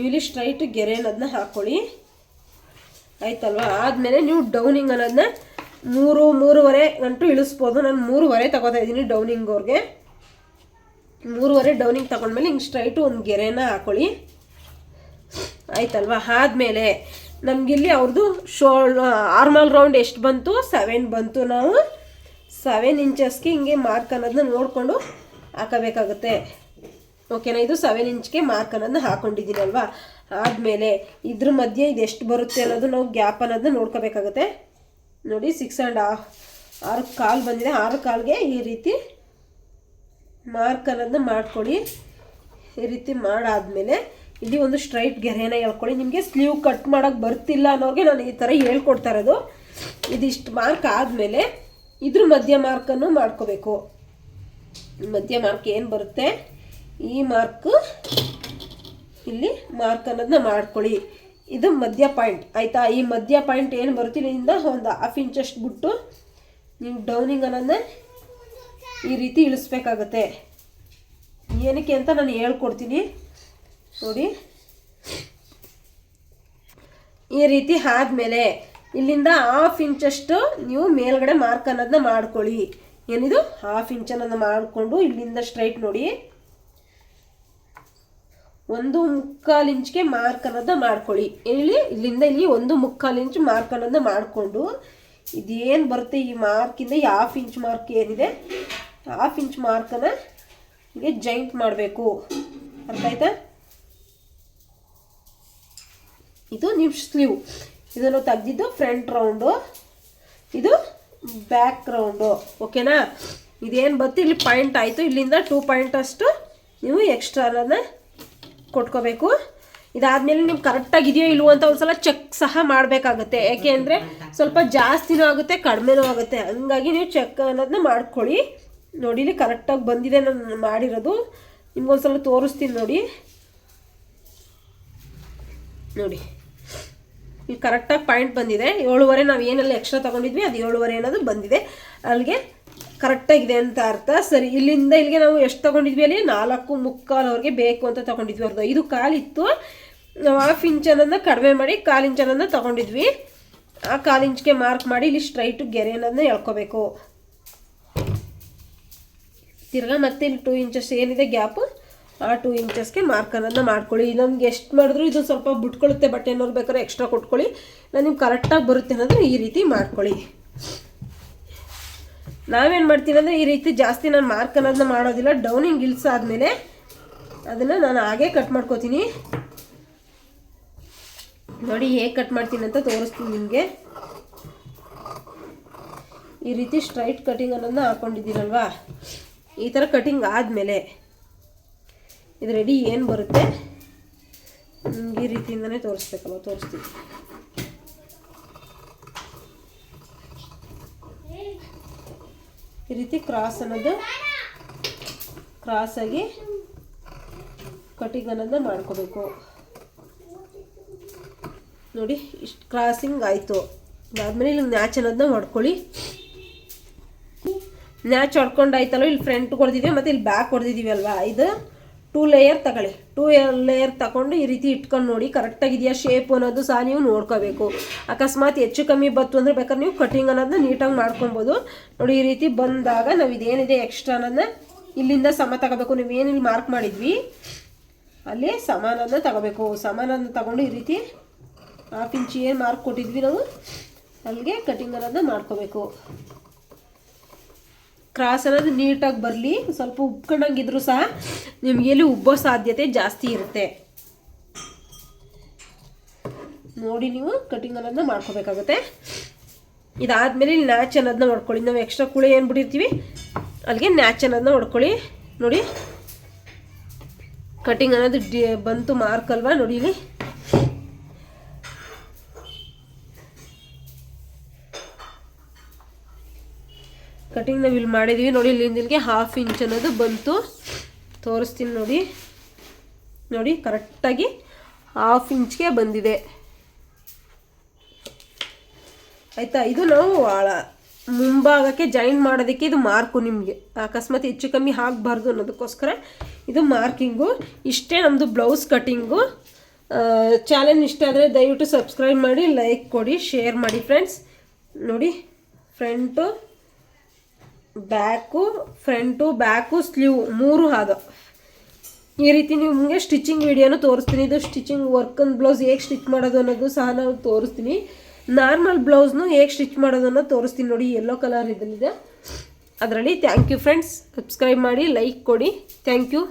S1: ಇಲ್ಲಿ ಸ್ಟ್ರೈಟ್ ಗೆರೆ ಅನ್ನೋದನ್ನ ಹಾಕ್ಕೊಳ್ಳಿ ಆಯ್ತಲ್ವಾ? ಆದಮೇಲೆ ನೀವು ಡೌನಿಂಗ್ ಅನ್ನೋದನ್ನ ಮೂರು, ಮೂರುವರೆ ಗಂಟು ಇಳಿಸ್ಬೋದು. ನಾನು ಮೂರುವರೆ ತಗೋತಾ ಇದ್ದೀನಿ ಡೌನಿಂಗ್ ಅವ್ರಿಗೆ. ಮೂರುವರೆ ಡೌನಿಂಗ್ ತಗೊಂಡ್ಮೇಲೆ ಹಿಂಗೆ ಸ್ಟ್ರೈಟು ಒಂದು ಗೆರೆನ ಹಾಕೊಳ್ಳಿ. ಆಯ್ತಲ್ವಾ? ಆದಮೇಲೆ ನಮಗಿಲ್ಲಿ ಅವ್ರದ್ದು ಶೋ ಆರ್ಮಲ್ ರೌಂಡ್ ಎಷ್ಟು ಬಂತು? ಸೆವೆನ್ ಬಂತು. ನಾವು ಸೆವೆನ್ ಇಂಚಸ್ಗೆ ಹಿಂಗೆ ಮಾರ್ಕ್ ಅನ್ನೋದನ್ನ ನೋಡಿಕೊಂಡು ಹಾಕಬೇಕಾಗುತ್ತೆ. ಓಕೆನಾ ಇದು ಸೆವೆನ್ ಇಂಚ್ಗೆ ಮಾರ್ಕ್ ಅನ್ನೋದನ್ನ ಹಾಕೊಂಡಿದ್ದೀನಿ ಅಲ್ವಾ? ಆದಮೇಲೆ ಇದ್ರ ಮಧ್ಯೆ ಇದು ಎಷ್ಟು ಬರುತ್ತೆ ಅನ್ನೋದು ನಾವು ಗ್ಯಾಪ್ ಅನ್ನೋದನ್ನ ನೋಡ್ಕೋಬೇಕಾಗುತ್ತೆ. ನೋಡಿ ಸಿಕ್ಸ್ ಆ್ಯಂಡ್ ಆರು ಕಾಲು ಬಂದಿದೆ. ಆರು ಕಾಲ್ಗೆ ಈ ರೀತಿ ಮಾರ್ಕ್ ಅನ್ನೋದನ್ನ ಮಾಡ್ಕೊಳ್ಳಿ. ಈ ರೀತಿ ಮಾಡಾದಮೇಲೆ ಇಲ್ಲಿ ಒಂದು ಸ್ಟ್ರೈಟ್ ಗೆರೆನ ಹೇಳ್ಕೊಳ್ಳಿ. ನಿಮಗೆ ಸ್ಲೀವ್ ಕಟ್ ಮಾಡೋಕ್ಕೆ ಬರ್ತಿಲ್ಲ ಅನ್ನೋರಿಗೆ ನಾನು ಈ ಥರ ಹೇಳ್ಕೊಡ್ತಾ ಇರೋದು. ಇದಿಷ್ಟು ಮಾರ್ಕ್ ಆದಮೇಲೆ ಇದ್ರ ಮಧ್ಯ ಮಾರ್ಕನ್ನು ಮಾಡ್ಕೋಬೇಕು. ಮಧ್ಯ ಮಾರ್ಕ್ ಏನು ಬರುತ್ತೆ? ಈ ಮಾರ್ಕ್ ಇಲ್ಲಿ ಮಾರ್ಕ್ ಅನ್ನೋದನ್ನ ಮಾಡ್ಕೊಳ್ಳಿ. ಇದು ಮಧ್ಯ ಪಾಯಿಂಟ್, ಆಯಿತಾ? ಈ ಮಧ್ಯ ಪಾಯಿಂಟ್ ಏನು ಬರುತ್ತೆ? ಇಲ್ಲಿಂದ ಒಂದು ಹಾಫ್ ಇಂಚಷ್ಟು ಬಿಟ್ಟು ನೀವು ಡೌನಿಂಗ್ ಅನ್ನೋದನ್ನ ಈ ರೀತಿ ಇಳಿಸ್ಬೇಕಾಗತ್ತೆ. ಏನಕ್ಕೆ ಅಂತ ನಾನು ಹೇಳ್ಕೊಡ್ತೀನಿ. ನೋಡಿ. ಈ ರೀತಿ ಆದಮೇಲೆ ಇಲ್ಲಿಂದ ಹಾಫ್ ಇಂಚಷ್ಟು ನೀವು ಮೇಲ್ಗಡೆ ಮಾರ್ಕ್ ಅನ್ನೋದನ್ನ ಮಾಡ್ಕೊಳ್ಳಿ. ಏನಿದು? ಹಾಫ್ ಇಂಚ್ ಅನ್ನೋದನ್ನ ಮಾಡಿಕೊಂಡು ಇಲ್ಲಿಂದ ಸ್ಟ್ರೈಟ್ ನೋಡಿ. ಒಂದು ಮುಕ್ಕಾಲು ಇಂಚ್ಗೆ ಮಾರ್ಕ್ ಅನ್ನೋದನ್ನ ಮಾಡ್ಕೊಳ್ಳಿ. ಇಲ್ಲಿ ಇಲ್ಲಿಂದ ಇಲ್ಲಿ ಒಂದು ಮುಕ್ಕಾಲು ಇಂಚ್ ಮಾರ್ಕ್ ಅನ್ನೋದನ್ನ ಮಾಡಿಕೊಂಡು, ಇದೇನು ಬರುತ್ತೆ ಈ ಮಾರ್ಕಿಂದ ಈ ಹಾಫ್ ಇಂಚ್ ಮಾರ್ಕ್ ಏನಿದೆ? ಹಾಫ್ ಇಂಚ್ ಮಾರ್ಕನ್ನು ಹೀಗೆ ಜಾಯಿಂಟ್ ಮಾಡಬೇಕು. ಅರ್ಥ ಆಯ್ತಾ? ಇದು ನಿಮ್ಮ ಸ್ಲೀವ್ ಇದನ್ನು ತೆಗೆದಿದ್ದು ಫ್ರಂಟ್ ರೌಂಡು ಇದು ಬ್ಯಾಕ್ ರೌಂಡು ಓಕೆನಾ? ಇದೇನು ಬತ್ತು ಇಲ್ಲಿ ಪಾಯಿಂಟ್ ಆಯಿತು. ಇಲ್ಲಿಂದ ಟೂ ಪಾಯಿಂಟ್ ಅಷ್ಟು ನೀವು ಎಕ್ಸ್ಟ್ರಾನ ಕೊಟ್ಕೋಬೇಕು. ಇದಾದಮೇಲೆ ನೀವು ಕರೆಕ್ಟಾಗಿ ಇದೆಯೋ ಇಲ್ವೋ ಅಂತ ಒಂದ್ಸಲ ಚೆಕ್ ಸಹ ಮಾಡಬೇಕಾಗುತ್ತೆ. ಯಾಕೆ ಅಂದರೆ ಸ್ವಲ್ಪ ಜಾಸ್ತಿನೂ ಆಗುತ್ತೆ, ಕಡಿಮೆನೂ ಆಗುತ್ತೆ. ಹಂಗಾಗಿ ನೀವು ಚೆಕ್ ಅನ್ನೋದನ್ನ ಮಾಡ್ಕೊಳ್ಳಿ. ನೋಡಿ, ಇಲ್ಲಿ ಕರೆಕ್ಟಾಗಿ ಬಂದಿದೆ ನಾನು ಮಾಡಿರೋದು. ನಿಮ್ಗೊಂದ್ಸಲ ತೋರಿಸ್ತೀನಿ ನೋಡಿ. ನೋಡಿ. ಇಲ್ಲಿ ಕರೆಕ್ಟಾಗಿ ಪಾಯಿಂಟ್ ಬಂದಿದೆ. ಏಳುವರೆ, ನಾವು ಏನೆಲ್ಲ ಎಕ್ಸ್ಟ್ರಾ ತೊಗೊಂಡಿದ್ವಿ, ಅದು ಏಳುವರೆ ಅನ್ನೋದು ಬಂದಿದೆ. ಅಲ್ಲಿಗೆ ಕರೆಕ್ಟಾಗಿದೆ ಅಂತ ಅರ್ಥ. ಸರಿ, ಇಲ್ಲಿಂದ ಇಲ್ಲಿಗೆ ನಾವು ಎಷ್ಟು ತೊಗೊಂಡಿದ್ವಿ ಅಲ್ಲಿ? ನಾಲ್ಕು ಮುಕ್ಕಾಲು ಅವ್ರಿಗೆ ಬೇಕು ಅಂತ ತೊಗೊಂಡಿದ್ವಿ ಅರ್ಧ ಐದು ಕಾಲಿತ್ತು. ನಾವು ಹಾಫ್ ಇಂಚನನ್ನು ಅನ್ನೋದನ್ನ ಕಡಿಮೆ ಮಾಡಿ ಕಾಲು ಇಂಚ್ ಅನ್ನೋದನ್ನ ತೊಗೊಂಡಿದ್ವಿ. ಆ ಕಾಲು ಇಂಚ್ಗೆ ಮಾರ್ಕ್ ಮಾಡಿ ಇಲ್ಲಿ ಸ್ಟ್ರೈಟು ಗೆರೆ ಅನ್ನೋದನ್ನ ಎಳ್ಕೊಬೇಕು. ತಿರ್ಗಾ ಮತ್ತೆ ಇಲ್ಲಿ ಟೂ ಇಂಚಸ್ ಏನಿದೆ ಗ್ಯಾಪು ಆ ಟೂ ಇಂಚಸ್ಗೆ ಮಾರ್ಕ್ ಅನ್ನೋದನ್ನ ಮಾಡ್ಕೊಳ್ಳಿ. ನಮ್ಗೆ ಎಷ್ಟು ಮಾಡಿದ್ರು ಇದು ಸ್ವಲ್ಪ ಬಿಟ್ಕೊಳ್ಳುತ್ತೆ ಬಟ್ ಏನಾದ್ರು ಬೇಕಾದ್ರೆ ಎಕ್ಸ್ಟ್ರಾ ಕೊಟ್ಕೊಳ್ಳಿ. ನಾನು ನಿಮ್ಗೆ ಕರೆಕ್ಟಾಗಿ ಬರುತ್ತೆ ಅನ್ನೋದ್ರೆ ಈ ರೀತಿ ಮಾಡ್ಕೊಳ್ಳಿ. ನಾವೇನು ಮಾಡ್ತೀನಿ ಅಂದರೆ ಈ ರೀತಿ ಜಾಸ್ತಿ ನಾನು ಮಾರ್ಕ್ ಅನ್ನೋದನ್ನ ಮಾಡೋದಿಲ್ಲ ಡೌನಿಂಗ್ ಇಳಿಸಾದ್ಮೇಲೆ ಅದನ್ನು ನಾನು ಹಾಗೆ ಕಟ್ ಮಾಡ್ಕೋತೀನಿ. ನೋಡಿ ಹೇಗೆ ಕಟ್ ಮಾಡ್ತೀನಿ ಅಂತ ತೋರಿಸ್ತೀನಿ ನಿಮಗೆ. ಈ ರೀತಿ ಸ್ಟ್ರೈಟ್ ಕಟಿಂಗ್ ಅನ್ನೋದನ್ನ ಹಾಕ್ಕೊಂಡಿದ್ದೀರಲ್ವಾ ಈ ಥರ ಕಟಿಂಗ್ ಆದಮೇಲೆ ಇದು ರೆಡಿ ಏನು ಬರುತ್ತೆ? ನಿಮ್ಗೆ ಈ ರೀತಿಯಿಂದನೇ ತೋರಿಸ್ಬೇಕಲ್ವ? ತೋರಿಸ್ತೀನಿ. ಈ ರೀತಿ ಕ್ರಾಸ್ ಅನ್ನೋದು ಕ್ರಾಸಾಗಿ ಕಟಿಂಗ್ ಅನ್ನೋದನ್ನ ಮಾಡ್ಕೋಬೇಕು. ನೋಡಿ, ಇಷ್ಟು ಕ್ರಾಸಿಂಗ್ ಆಯಿತು. ಅದಾದಮೇಲೆ ಇಲ್ಲಿ ನ್ಯಾಚ್ ಅನ್ನೋದನ್ನ ಮಾಡ್ಕೊಳ್ಳಿ ನ್ಯಾಚ್ ಹೊಡ್ಕೊಂಡಾಯ್ತಲ್ಲ ಇಲ್ಲಿ ಫ್ರಂಟ್ ಹೊಡೆದಿದ್ದೀವಿ ಮತ್ತು ಇಲ್ಲಿ ಬ್ಯಾಕ್ ಹೊಡೆದಿದ್ದೀವಿ ಅಲ್ವಾ? ಇದು ಟೂ ಲೇಯರ್ ತಗೊಳ್ಳಿ. ಟೂ ಲೇಯರ್ ತಗೊಂಡು ಈ ರೀತಿ ಇಟ್ಕೊಂಡು ನೋಡಿ ಕರೆಕ್ಟಾಗಿದೆಯಾ ಶೇಪ್ ಅನ್ನೋದು ಸಹ ನೀವು ನೋಡ್ಕೋಬೇಕು. ಅಕಸ್ಮಾತ್ ಹೆಚ್ಚು ಕಮ್ಮಿ ಬತ್ತು ಅಂದರೆ ಬೇಕಾದ್ರೆ ನೀವು ಕಟಿಂಗ್ ಅನ್ನೋದನ್ನ ನೀಟಾಗಿ ಮಾಡ್ಕೊಬೋದು. ನೋಡಿ, ಈ ರೀತಿ ಬಂದಾಗ ನಾವು ಇದೇನಿದೆ ಎಕ್ಸ್ಟ್ರಾ ಅನ್ನೋದನ್ನ ಇಲ್ಲಿಂದ ಸಮ ತಗೋಬೇಕು. ನೀವು ಏನು ಇಲ್ಲಿ ಮಾರ್ಕ್ ಮಾಡಿದ್ವಿ? ಅಲ್ಲಿ ಸಮಾನನ್ನ ತಗೋಬೇಕು. ಸಮಾನನ್ನ ತಗೊಂಡು ಈ ರೀತಿ ಹಾಫ್ ಇಂಚ್ ಏನು ಮಾರ್ಕ್ ಕೊಟ್ಟಿದ್ವಿ ನಾವು, ಅಲ್ಲಿಗೆ ಕಟಿಂಗ್ ಅನ್ನೋದನ್ನ ಮಾಡ್ಕೋಬೇಕು. ಕ್ರಾಸ್ ಅನ್ನೋದು ನೀಟಾಗಿ ಬರಲಿ, ಸ್ವಲ್ಪ ಉಬ್ಕೊಂಡಂಗಿದ್ರು ಸಹ ನಿಮಗೆ ಎಲ್ಲಿ ಉಬ್ಬೋ ಸಾಧ್ಯತೆ ಜಾಸ್ತಿ ಇರುತ್ತೆ. ನೋಡಿ ನೀವು ಕಟಿಂಗ್ ಅನ್ನೋದನ್ನ ಮಾಡ್ಕೋಬೇಕಾಗುತ್ತೆ. ಇದಾದಮೇಲೆ ಇಲ್ಲಿ ನ್ಯಾಚ್ ಅನ್ನೋದನ್ನ ಹೊಡ್ಕೊಳ್ಳಿ ನಾವು ಎಕ್ಸ್ಟ್ರಾ ಕುಳೆ ಏನು ಬಿಟ್ಟಿರ್ತೀವಿ, ಅಲ್ಲಿಗೆ ನ್ಯಾಚ್ ಅನ್ನೋದನ್ನ ಹೊಡ್ಕೊಳ್ಳಿ ನೋಡಿ ಕಟಿಂಗ್ ಅನ್ನೋದು ಬಂತು ಮಾರ್ಕ್ ಅಲ್ವಾ? ನೋಡಿ ಇಲ್ಲಿ. ಕಟಿಂಗ್ ನಾವು ಇಲ್ಲಿ ಮಾಡಿದ್ವಿ. ನೋಡಿ ಇಲ್ಲಿಂದ ಇಲ್ಲಿಗೆ ಹಾಫ್ ಇಂಚ್ ಅನ್ನೋದು ಬಂತು. ತೋರಿಸ್ತೀನಿ ನೋಡಿ. ನೋಡಿ ಕರೆಕ್ಟಾಗಿ ಹಾಫ್ ಇಂಚ್ಗೆ ಬಂದಿದೆ. ಆಯಿತಾ? ಇದು ನಾವು ಮುಂಭಾಗಕ್ಕೆ ಜಾಯಿನ್ ಮಾಡೋದಕ್ಕೆ ಇದು ಮಾರ್ಕು ನಿಮಗೆ. ಅಕಸ್ಮಾತ್ ಹೆಚ್ಚು ಕಮ್ಮಿ ಆಗಬಾರ್ದು ಅನ್ನೋದಕ್ಕೋಸ್ಕರ ಇದು ಮಾರ್ಕಿಂಗು ಇಷ್ಟೇ ನಮ್ಮದು ಬ್ಲೌಸ್ ಕಟಿಂಗು ಚಾಲೆಂಜ್ ಇಷ್ಟ ಆದರೆ ದಯವಿಟ್ಟು ಸಬ್ಸ್ಕ್ರೈಬ್ ಮಾಡಿ ಲೈಕ್ ಕೊಡಿ ಶೇರ್ ಮಾಡಿ ಫ್ರೆಂಡ್ಸ್ ನೋಡಿ front back, front, back, sleeve ಮೂರು ಹಾಗ. ಈ ರೀತಿ ನಿಮಗೆ ಸ್ಟಿಚಿಂಗ್ ವಿಡಿಯೋನು ತೋರಿಸ್ತೀನಿ. ಇದು ಸ್ಟಿಚಿಂಗ್ ವರ್ಕನ್ ಬ್ಲೌಸ್ ಹೇಗೆ ಸ್ಟಿಚ್ ಮಾಡೋದು ಅನ್ನೋದು ಸಹ ನಾವು ತೋರಿಸ್ತೀನಿ. ನಾರ್ಮಲ್ ಬ್ಲೌಸ್ನು ಹೇಗೆ ಸ್ಟಿಚ್ ಮಾಡೋದನ್ನು ತೋರಿಸ್ತೀನಿ ನೋಡಿ. ಎಲ್ಲೋ ಕಲರ್ ಇದರಲ್ಲಿದೆ. ಅದರಲ್ಲಿ ಥ್ಯಾಂಕ್ ಯು ಫ್ರೆಂಡ್ಸ್ ಸಬ್ಸ್ಕ್ರೈಬ್ ಮಾಡಿ ಲೈಕ್ ಕೊಡಿ. Thank you